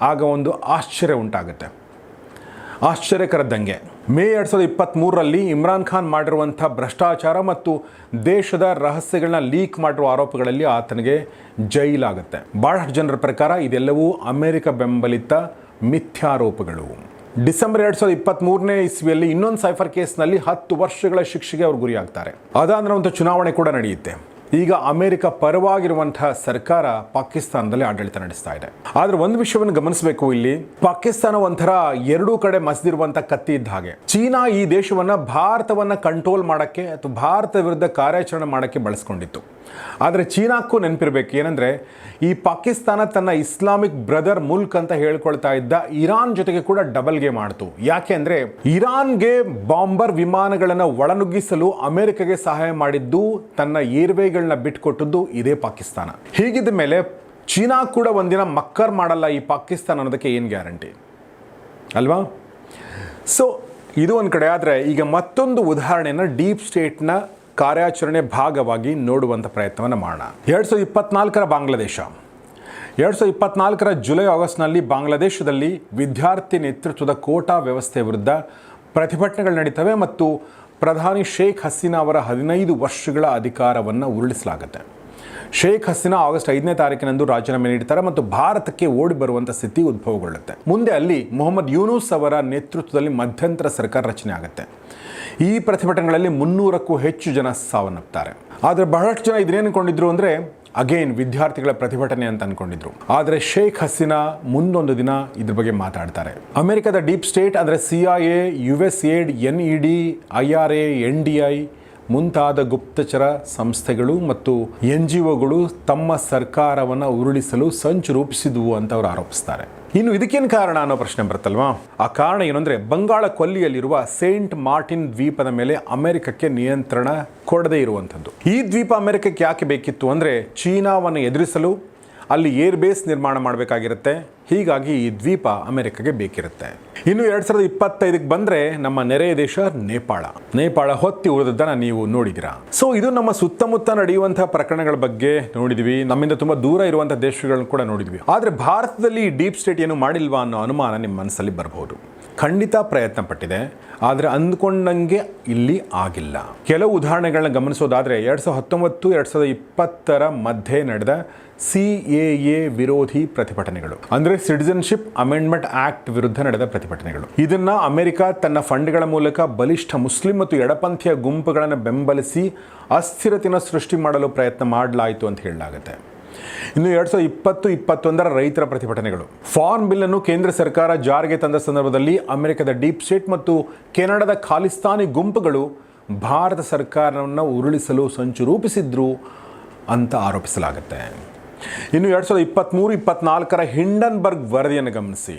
ಆಗ ಒಂದು ಆಶ್ಚರ್ಯ ಉಂಟಾಗುತ್ತೆ. ಆಶ್ಚರ್ಯಕರ ದಂಗೆ. ಮೇ ಎರಡು ಸಾವಿರದ ಇಪ್ಪತ್ತ್ಮೂರರಲ್ಲಿ ಇಮ್ರಾನ್ ಖಾನ್ ಮಾಡಿರುವಂಥ ಭ್ರಷ್ಟಾಚಾರ ಮತ್ತು ದೇಶದ ರಹಸ್ಯಗಳನ್ನ ಲೀಕ್ ಮಾಡಿರುವ ಆರೋಪಗಳಲ್ಲಿ ಆತನಿಗೆ ಜೈಲಾಗುತ್ತೆ. ಭಾಳಷ್ಟು ಜನರ ಪ್ರಕಾರ ಇದೆಲ್ಲವೂ ಅಮೆರಿಕ ಬೆಂಬಲಿತ ಮಿಥ್ಯಾರೋಪಗಳು. ಡಿಸೆಂಬರ್ ಎರಡ್ ಸಾವಿರದ ಇಪ್ಪತ್ತ್ಮೂರನೇ ಇಸ್ವಿಯಲ್ಲಿ ಇನ್ನೊಂದು ಸೈಫರ್ ಕೇಸ್ನಲ್ಲಿ ಹತ್ತು ವರ್ಷಗಳ ಶಿಕ್ಷೆಗೆ ಅವರು ಗುರಿಯಾಗ್ತಾರೆ. ಅದಾದ ಒಂದು ಚುನಾವಣೆ ಕೂಡ ನಡೆಯುತ್ತೆ. ಈಗ ಅಮೆರಿಕ ಪರವಾಗಿರುವಂತಹ ಸರ್ಕಾರ ಪಾಕಿಸ್ತಾನದಲ್ಲಿ ಆಡಳಿತ ನಡೆಸ್ತಾ ಇದೆ. ಆದರೆ ಒಂದು ವಿಷಯವನ್ನು ಗಮನಿಸಬೇಕು ಇಲ್ಲಿ. ಪಾಕಿಸ್ತಾನ ಒಂಥರ ಎರಡೂ ಕಡೆ ಮಸಿದಿರುವಂತಹ ಕತ್ತಿ ಇದ್ದ ಹಾಗೆ. ಚೀನಾ ಈ ದೇಶವನ್ನ ಭಾರತವನ್ನ ಕಂಟ್ರೋಲ್ ಮಾಡಕ್ಕೆ ಅಥವಾ ಭಾರತ ವಿರುದ್ಧ ಕಾರ್ಯಾಚರಣೆ ಮಾಡಕ್ಕೆ ಬಳಸ್ಕೊಂಡಿತ್ತು. ಆದರೆ ಚೀನಾಕ್ಕೂ ನೆನಪಿರ್ಬೇಕು. ಏನಂದರೆ ಈ ಪಾಕಿಸ್ತಾನ ತನ್ನ ಇಸ್ಲಾಮಿಕ್ ಬ್ರದರ್ ಮುಲ್ಕ್ ಅಂತ ಹೇಳ್ಕೊಳ್ತಾ ಇದ್ದ ಇರಾನ್ ಜೊತೆಗೆ ಕೂಡ ಡಬಲ್ ಮಾಡಿತು ಯಾಕೆ ಅಂದರೆ ಇರಾನ್ಗೆ ಬಾಂಬರ್ ವಿಮಾನಗಳನ್ನು ಒಳನುಗ್ಗಿಸಲು ಅಮೆರಿಕಗೆ ಸಹಾಯ ಮಾಡಿದ್ದು, ತನ್ನ ಏರ್ವೇಗಳನ್ನ ಬಿಟ್ಕೊಟ್ಟದ್ದು ಇದೇ ಪಾಕಿಸ್ತಾನ. ಹೀಗಿದ್ದ ಮೇಲೆ ಚೀನಾ ಕೂಡ ಒಂದಿನ ಮಕ್ಕರ್ ಮಾಡಲ್ಲ ಈ ಪಾಕಿಸ್ತಾನ ಅನ್ನೋದಕ್ಕೆ ಏನು ಗ್ಯಾರಂಟಿ? ಅಲ್ವಾ? ಸೊ ಇದು ಒಂದು ಕಡೆ. ಆದರೆ ಈಗ ಮತ್ತೊಂದು ಉದಾಹರಣೆಯನ್ನು ಡೀಪ್ ಸ್ಟೇಟ್ನ ಕಾರ್ಯಾಚರಣೆ ಭಾಗವಾಗಿ ನೋಡುವಂಥ ಪ್ರಯತ್ನವನ್ನು ಮಾಡೋಣ. ಎರಡು ಸಾವಿರದ ಇಪ್ಪತ್ನಾಲ್ಕರ ಬಾಂಗ್ಲಾದೇಶ. ಎರಡು ಸಾವಿರದ ಇಪ್ಪತ್ನಾಲ್ಕರ ಜುಲೈ ಆಗಸ್ಟ್ನಲ್ಲಿ ಬಾಂಗ್ಲಾದೇಶದಲ್ಲಿ ವಿದ್ಯಾರ್ಥಿ ನೇತೃತ್ವದ ಕೋಟಾ ವ್ಯವಸ್ಥೆ ವಿರುದ್ಧ ಪ್ರತಿಭಟನೆಗಳು ನಡೀತವೆ ಮತ್ತು ಪ್ರಧಾನಿ ಶೇಖ್ ಹಸೀನಾ ಅವರ ಹದಿನೈದು ವರ್ಷಗಳ ಅಧಿಕಾರವನ್ನು ಉರುಳಿಸಲಾಗುತ್ತೆ. ಶೇಖ್ ಹಸೀನಾ ಆಗಸ್ಟ್ ಐದನೇ ತಾರೀಕಿನಂದು ರಾಜೀನಾಮೆ ನೀಡ್ತಾರೆ ಮತ್ತು ಭಾರತಕ್ಕೆ ಓಡಿ ಬರುವಂಥ ಸ್ಥಿತಿ ಉದ್ಭವಗೊಳ್ಳುತ್ತೆ. ಮುಂದೆ ಅಲ್ಲಿ ಮೊಹಮ್ಮದ್ ಯೂನೂಸ್ ಅವರ ನೇತೃತ್ವದಲ್ಲಿ ಮಧ್ಯಂತರ ಸರ್ಕಾರ ರಚನೆ ಆಗುತ್ತೆ. ಈ ಪ್ರತಿಭಟನೆಗಳಲ್ಲಿ ಮುನ್ನೂರಕ್ಕೂ ಹೆಚ್ಚು ಜನ ಸಾವನ್ನಪ್ತಾರೆ. ಆದರೆ ಬಹಳಷ್ಟು ಜನ ಇದನ್ನೇನು ಅನ್ಕೊಂಡಿದ್ರು ಅಂದರೆ ಅಗೇನ್ ವಿದ್ಯಾರ್ಥಿಗಳ ಪ್ರತಿಭಟನೆ ಅಂತ ಅನ್ಕೊಂಡಿದ್ರು. ಆದರೆ ಶೇಖ್ ಹಸೀನಾ ಮುಂದೊಂದು ದಿನ ಇದ್ರ ಬಗ್ಗೆ ಮಾತಾಡ್ತಾರೆ. ಅಮೆರಿಕದ ಡೀಪ್ ಸ್ಟೇಟ್ ಅಂದರೆ C I A, U S aid N E D, I R A, N D I ಮುಂತಾದ ಗುಪ್ತಚರ ಸಂಸ್ಥೆಗಳು ಮತ್ತು ಎನ್ ಜಿ ಒಗಳು ತಮ್ಮ ಸರ್ಕಾರವನ್ನು ಉರುಳಿಸಲು ಸಂಚು ರೂಪಿಸಿದುವು ಅಂತ ಅವರು ಆರೋಪಿಸ್ತಾರೆ. ಇನ್ನು ಇದಕ್ಕೇನು ಕಾರಣ ಅನ್ನೋ ಪ್ರಶ್ನೆ ಬರುತ್ತಲ್ವಾ? ಆ ಕಾರಣ ಏನು ಅಂದರೆ ಬಂಗಾಳ ಕೊಲ್ಲಿಯಲ್ಲಿರುವ ಸೇಂಟ್ ಮಾರ್ಟಿನ್ ದ್ವೀಪದ ಮೇಲೆ ಅಮೆರಿಕಕ್ಕೆ ನಿಯಂತ್ರಣ ಕೊಡದೇ ಇರುವಂಥದ್ದು. ಈ ದ್ವೀಪ ಅಮೆರಿಕಕ್ಕೆ ಯಾಕೆ ಬೇಕಿತ್ತು ಅಂದರೆ ಚೀನಾವನ್ನು ಎದುರಿಸಲು ಅಲ್ಲಿ ಏರ್ ಬೇಸ್ ನಿರ್ಮಾಣ ಮಾಡಬೇಕಾಗಿರುತ್ತೆ. ಹೀಗಾಗಿ ಈ ದ್ವೀಪ ಅಮೆರಿಕಗೆ ಬೇಕಿರುತ್ತೆ. ಇನ್ನು ಎರಡು ಸಾವಿರದ ಇಪ್ಪತ್ತೈದಕ್ಕೆ ಬಂದರೆ ನಮ್ಮ ನೆರೆಯ ದೇಶ ನೇಪಾಳ. ನೇಪಾಳ ಹೊತ್ತಿ ಉಳಿದದ್ದನ್ನು ನೀವು ನೋಡಿದಿರಾ ಸೊ ಇದು ನಮ್ಮ ಸುತ್ತಮುತ್ತ ನಡೆಯುವಂತಹ ಪ್ರಕರಣಗಳ ಬಗ್ಗೆ ನೋಡಿದ್ವಿ. ನಮ್ಮಿಂದ ತುಂಬ ದೂರ ಇರುವಂತಹ ದೇಶಗಳನ್ನು ಕೂಡ ನೋಡಿದ್ವಿ. ಆದರೆ ಭಾರತದಲ್ಲಿ ಡೀಪ್ ಸ್ಟೇಟ್ ಏನು ಮಾಡಿಲ್ವಾ ಅನ್ನೋ ಅನುಮಾನ ನಿಮ್ಮ ಮನಸ್ಸಲ್ಲಿ ಬರಬಹುದು ಖಂಡಿತ ಪ್ರಯತ್ನ ಪಟ್ಟಿದೆ. ಆದರೆ ಅಂದ್ಕೊಂಡಂಗೆ ಇಲ್ಲಿ ಆಗಿಲ್ಲ. ಕೆಲವು ಉದಾಹರಣೆಗಳನ್ನ ಗಮನಿಸೋದಾದರೆ ಎರಡು ಸಾವಿರದ ಹತ್ತೊಂಬತ್ತು, ಎರಡು ಸಾವಿರದ ಇಪ್ಪತ್ತರ ಮಧ್ಯೆ ನಡೆದ ಸಿ ಎ ಎ ವಿರೋಧಿ ಪ್ರತಿಭಟನೆಗಳು. ಅಂದರೆ ಸಿಟಿಸನ್ಶಿಪ್ ಅಮೆಂಡ್ಮೆಂಟ್ ಆಕ್ಟ್ ವಿರುದ್ಧ ನಡೆದ ಪ್ರತಿಭಟನೆಗಳು. ಇದನ್ನ ಅಮೆರಿಕ ತನ್ನ ಫಂಡ್ಗಳ ಮೂಲಕ ಬಲಿಷ್ಠ ಮುಸ್ಲಿಂ ಮತ್ತು ಎಡಪಂಥೀಯ ಗುಂಪುಗಳನ್ನು ಬೆಂಬಲಿಸಿ ಅಸ್ಥಿರತೆಯನ್ನು ಸೃಷ್ಟಿ ಮಾಡಲು ಪ್ರಯತ್ನ ಮಾಡಲಾಯಿತು ಅಂತ ಹೇಳಲಾಗುತ್ತೆ. ಇನ್ನು ಎರಡು ಸಾವಿರದ ಇಪ್ಪತ್ತು, ಇಪ್ಪತ್ತೊಂದರ ರೈತರ ಪ್ರತಿಭಟನೆಗಳು. ಫಾರ್ಮ್ ಬಿಲ್ ಅನ್ನು ಕೇಂದ್ರ ಸರ್ಕಾರ ಜಾರಿಗೆ ತಂದ ಸಂದರ್ಭದಲ್ಲಿ ಅಮೆರಿಕದ ಡೀಪ್ ಸ್ಟೇಟ್ ಮತ್ತು ಕೆನಡಾದ ಖಾಲಿಸ್ತಾನಿ ಗುಂಪುಗಳು ಭಾರತ ಸರ್ಕಾರವನ್ನು ಉರುಳಿಸಲು ಸಂಚು ರೂಪಿಸಿದ್ರು ಅಂತ ಆರೋಪಿಸಲಾಗುತ್ತೆ. ಇನ್ನು ಎರಡು ಸಾವಿರದ ಇಪ್ಪತ್ತ್ಮೂರು ಇಪ್ಪತ್ನಾಲ್ಕರ ಹಿಂಡನ್ಬರ್ಗ್ ವರದಿಯನ್ನು ಗಮನಿಸಿ.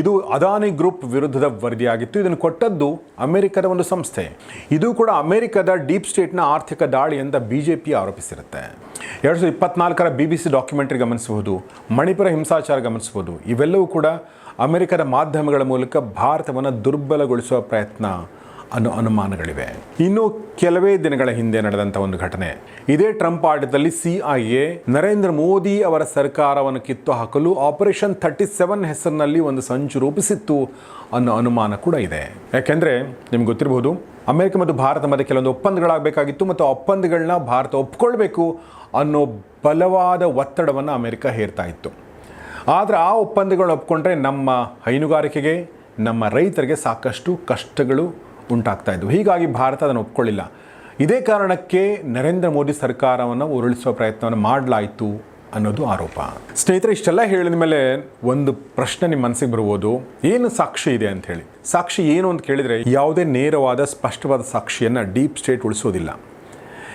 ಇದು ಅದಾನಿ ಗ್ರೂಪ್ ವಿರುದ್ಧದ ವರದಿಯಾಗಿತ್ತು. ಇದನ್ನು ಕೊಟ್ಟದ್ದು ಅಮೆರಿಕದ ಒಂದು ಸಂಸ್ಥೆ. ಇದು ಕೂಡ ಅಮೆರಿಕದ ಡೀಪ್ ಸ್ಟೇಟ್ನ ಆರ್ಥಿಕ ದಾಳಿ ಅಂತ ಬಿ ಜೆ ಪಿ ಆರೋಪಿಸಿರುತ್ತೆ. ಎರಡು ಸಾವಿರದ ಇಪ್ಪತ್ನಾಲ್ಕರ ಬಿ ಬಿ ಸಿ ಡಾಕ್ಯುಮೆಂಟ್ರಿ ಗಮನಿಸಬಹುದು, ಮಣಿಪುರ ಹಿಂಸಾಚಾರ ಗಮನಿಸಬಹುದು. ಇವೆಲ್ಲವೂ ಕೂಡ ಅಮೆರಿಕದ ಮಾಧ್ಯಮಗಳ ಮೂಲಕ ಭಾರತವನ್ನು ದುರ್ಬಲಗೊಳಿಸುವ ಪ್ರಯತ್ನ ಅನ್ನೋ ಅನುಮಾನಗಳಿವೆ. ಇನ್ನು ಕೆಲವೇ ದಿನಗಳ ಹಿಂದೆ ನಡೆದಂಥ ಒಂದು ಘಟನೆ. ಇದೇ ಟ್ರಂಪ್ ಆಡಳಿತದಲ್ಲಿ C I A Narendra Modi ಅವರ ಸರ್ಕಾರವನ್ನು ಕಿತ್ತು ಹಾಕಲು ಆಪರೇಷನ್ ಥರ್ಟಿ ಸೆವೆನ್ ಹೆಸರಿನಲ್ಲಿ ಒಂದು ಸಂಚು ರೂಪಿಸಿತ್ತು ಅನ್ನೋ ಅನುಮಾನ ಕೂಡ ಇದೆ. ಯಾಕೆಂದರೆ ನಿಮ್ಗೆ ಗೊತ್ತಿರಬಹುದು ಅಮೆರಿಕ ಮತ್ತು ಭಾರತ ಮಧ್ಯೆ ಕೆಲವೊಂದು ಒಪ್ಪಂದಗಳಾಗಬೇಕಾಗಿತ್ತು ಮತ್ತು ಒಪ್ಪಂದಗಳನ್ನ ಭಾರತ ಒಪ್ಪಿಕೊಳ್ಬೇಕು ಅನ್ನೋ ಬಲವಾದ ಒತ್ತಡವನ್ನು ಅಮೆರಿಕ ಹೇರ್ತಾ ಇತ್ತು. ಆದರೆ ಆ ಒಪ್ಪಂದಗಳನ್ನ ಒಪ್ಕೊಂಡ್ರೆ ನಮ್ಮ ಹೈನುಗಾರಿಕೆಗೆ, ನಮ್ಮ ರೈತರಿಗೆ ಸಾಕಷ್ಟು ಕಷ್ಟಗಳು ಉಂಟಾಗ್ತಾ ಇದ್ವು. ಹೀಗಾಗಿ ಭಾರತ ಅದನ್ನು ಒಪ್ಕೊಳ್ಳಿಲ್ಲ. ಇದೇ ಕಾರಣಕ್ಕೆ ನರೇಂದ್ರ ಮೋದಿ ಸರ್ಕಾರವನ್ನು ಉರುಳಿಸುವ ಪ್ರಯತ್ನವನ್ನು ಮಾಡಲಾಯಿತು ಅನ್ನೋದು ಆರೋಪ. ಸ್ನೇಹಿತರೆ, ಇಷ್ಟೆಲ್ಲ ಹೇಳಿದ ಮೇಲೆ ಒಂದು ಪ್ರಶ್ನೆ ನಿಮ್ಮ ಮನಸ್ಸಿಗೆ ಬರ್ಬೋದು. ಏನು ಸಾಕ್ಷಿ ಇದೆ ಅಂತ ಹೇಳಿ. ಸಾಕ್ಷಿ ಏನು ಅಂತ ಕೇಳಿದರೆ ಯಾವುದೇ ನೇರವಾದ, ಸ್ಪಷ್ಟವಾದ ಸಾಕ್ಷಿಯನ್ನು ಡೀಪ್ ಸ್ಟೇಟ್ ಉಳಿಸೋದಿಲ್ಲ.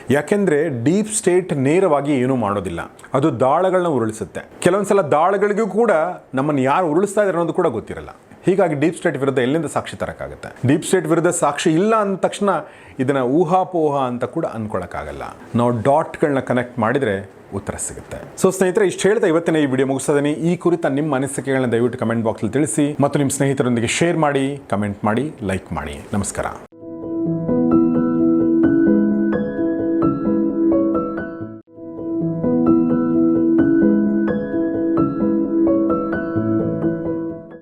ಯಾಕೆಂದರೆ ಡೀಪ್ ಸ್ಟೇಟ್ ನೇರವಾಗಿ ಏನೂ ಮಾಡೋದಿಲ್ಲ. ಅದು ದಾಳಗಳನ್ನ ಉರುಳಿಸುತ್ತೆ. ಕೆಲವೊಂದು ಸಲ ದಾಳಗಳಿಗೂ ಕೂಡ ನಮ್ಮನ್ನು ಯಾರು ಉರುಳಿಸ್ತಾ ಇದ್ದಾರೆ ಅನ್ನೋದು ಕೂಡ ಗೊತ್ತಿರಲ್ಲ. ಹೀಗಾಗಿ ಡೀಪ್ ಸ್ಟೇಟ್ ವಿರುದ್ಧ ಎಲ್ಲಿಂದ ಸಾಕ್ಷಿ ತರೋಕ್ಕಾಗುತ್ತೆ? ಡೀಪ್ ಸ್ಟೇಟ್ ವಿರುದ್ಧ ಸಾಕ್ಷಿ ಇಲ್ಲ ಅಂದ ತಕ್ಷಣ ಇದನ್ನು ಊಹಾಪೋಹ ಅಂತ ಕೂಡ ಅಂದ್ಕೊಳಕ್ಕಾಗಲ್ಲ ನಾವು ಡಾಟ್ಗಳನ್ನ ಕನೆಕ್ಟ್ ಮಾಡಿದರೆ ಉತ್ತರ ಸಿಗುತ್ತೆ. ಸೊ ಸ್ನೇಹಿತರೆ, ಇಷ್ಟು ಹೇಳ್ತಾ ಇವತ್ತಿನ ಈ ವಿಡಿಯೋ ಮುಗಿಸೋದನಿ ಈ ಕುರಿತ ನಿಮ್ಮ ಅನಿಸಿಕೆಗಳನ್ನ ದಯವಿಟ್ಟು ಕಮೆಂಟ್ ಬಾಕ್ಸಲ್ಲಿ ತಿಳಿಸಿ ಮತ್ತು ನಿಮ್ಮ ಸ್ನೇಹಿತರೊಂದಿಗೆ ಶೇರ್ ಮಾಡಿ, ಕಮೆಂಟ್ ಮಾಡಿ, ಲೈಕ್ ಮಾಡಿ. ನಮಸ್ಕಾರ.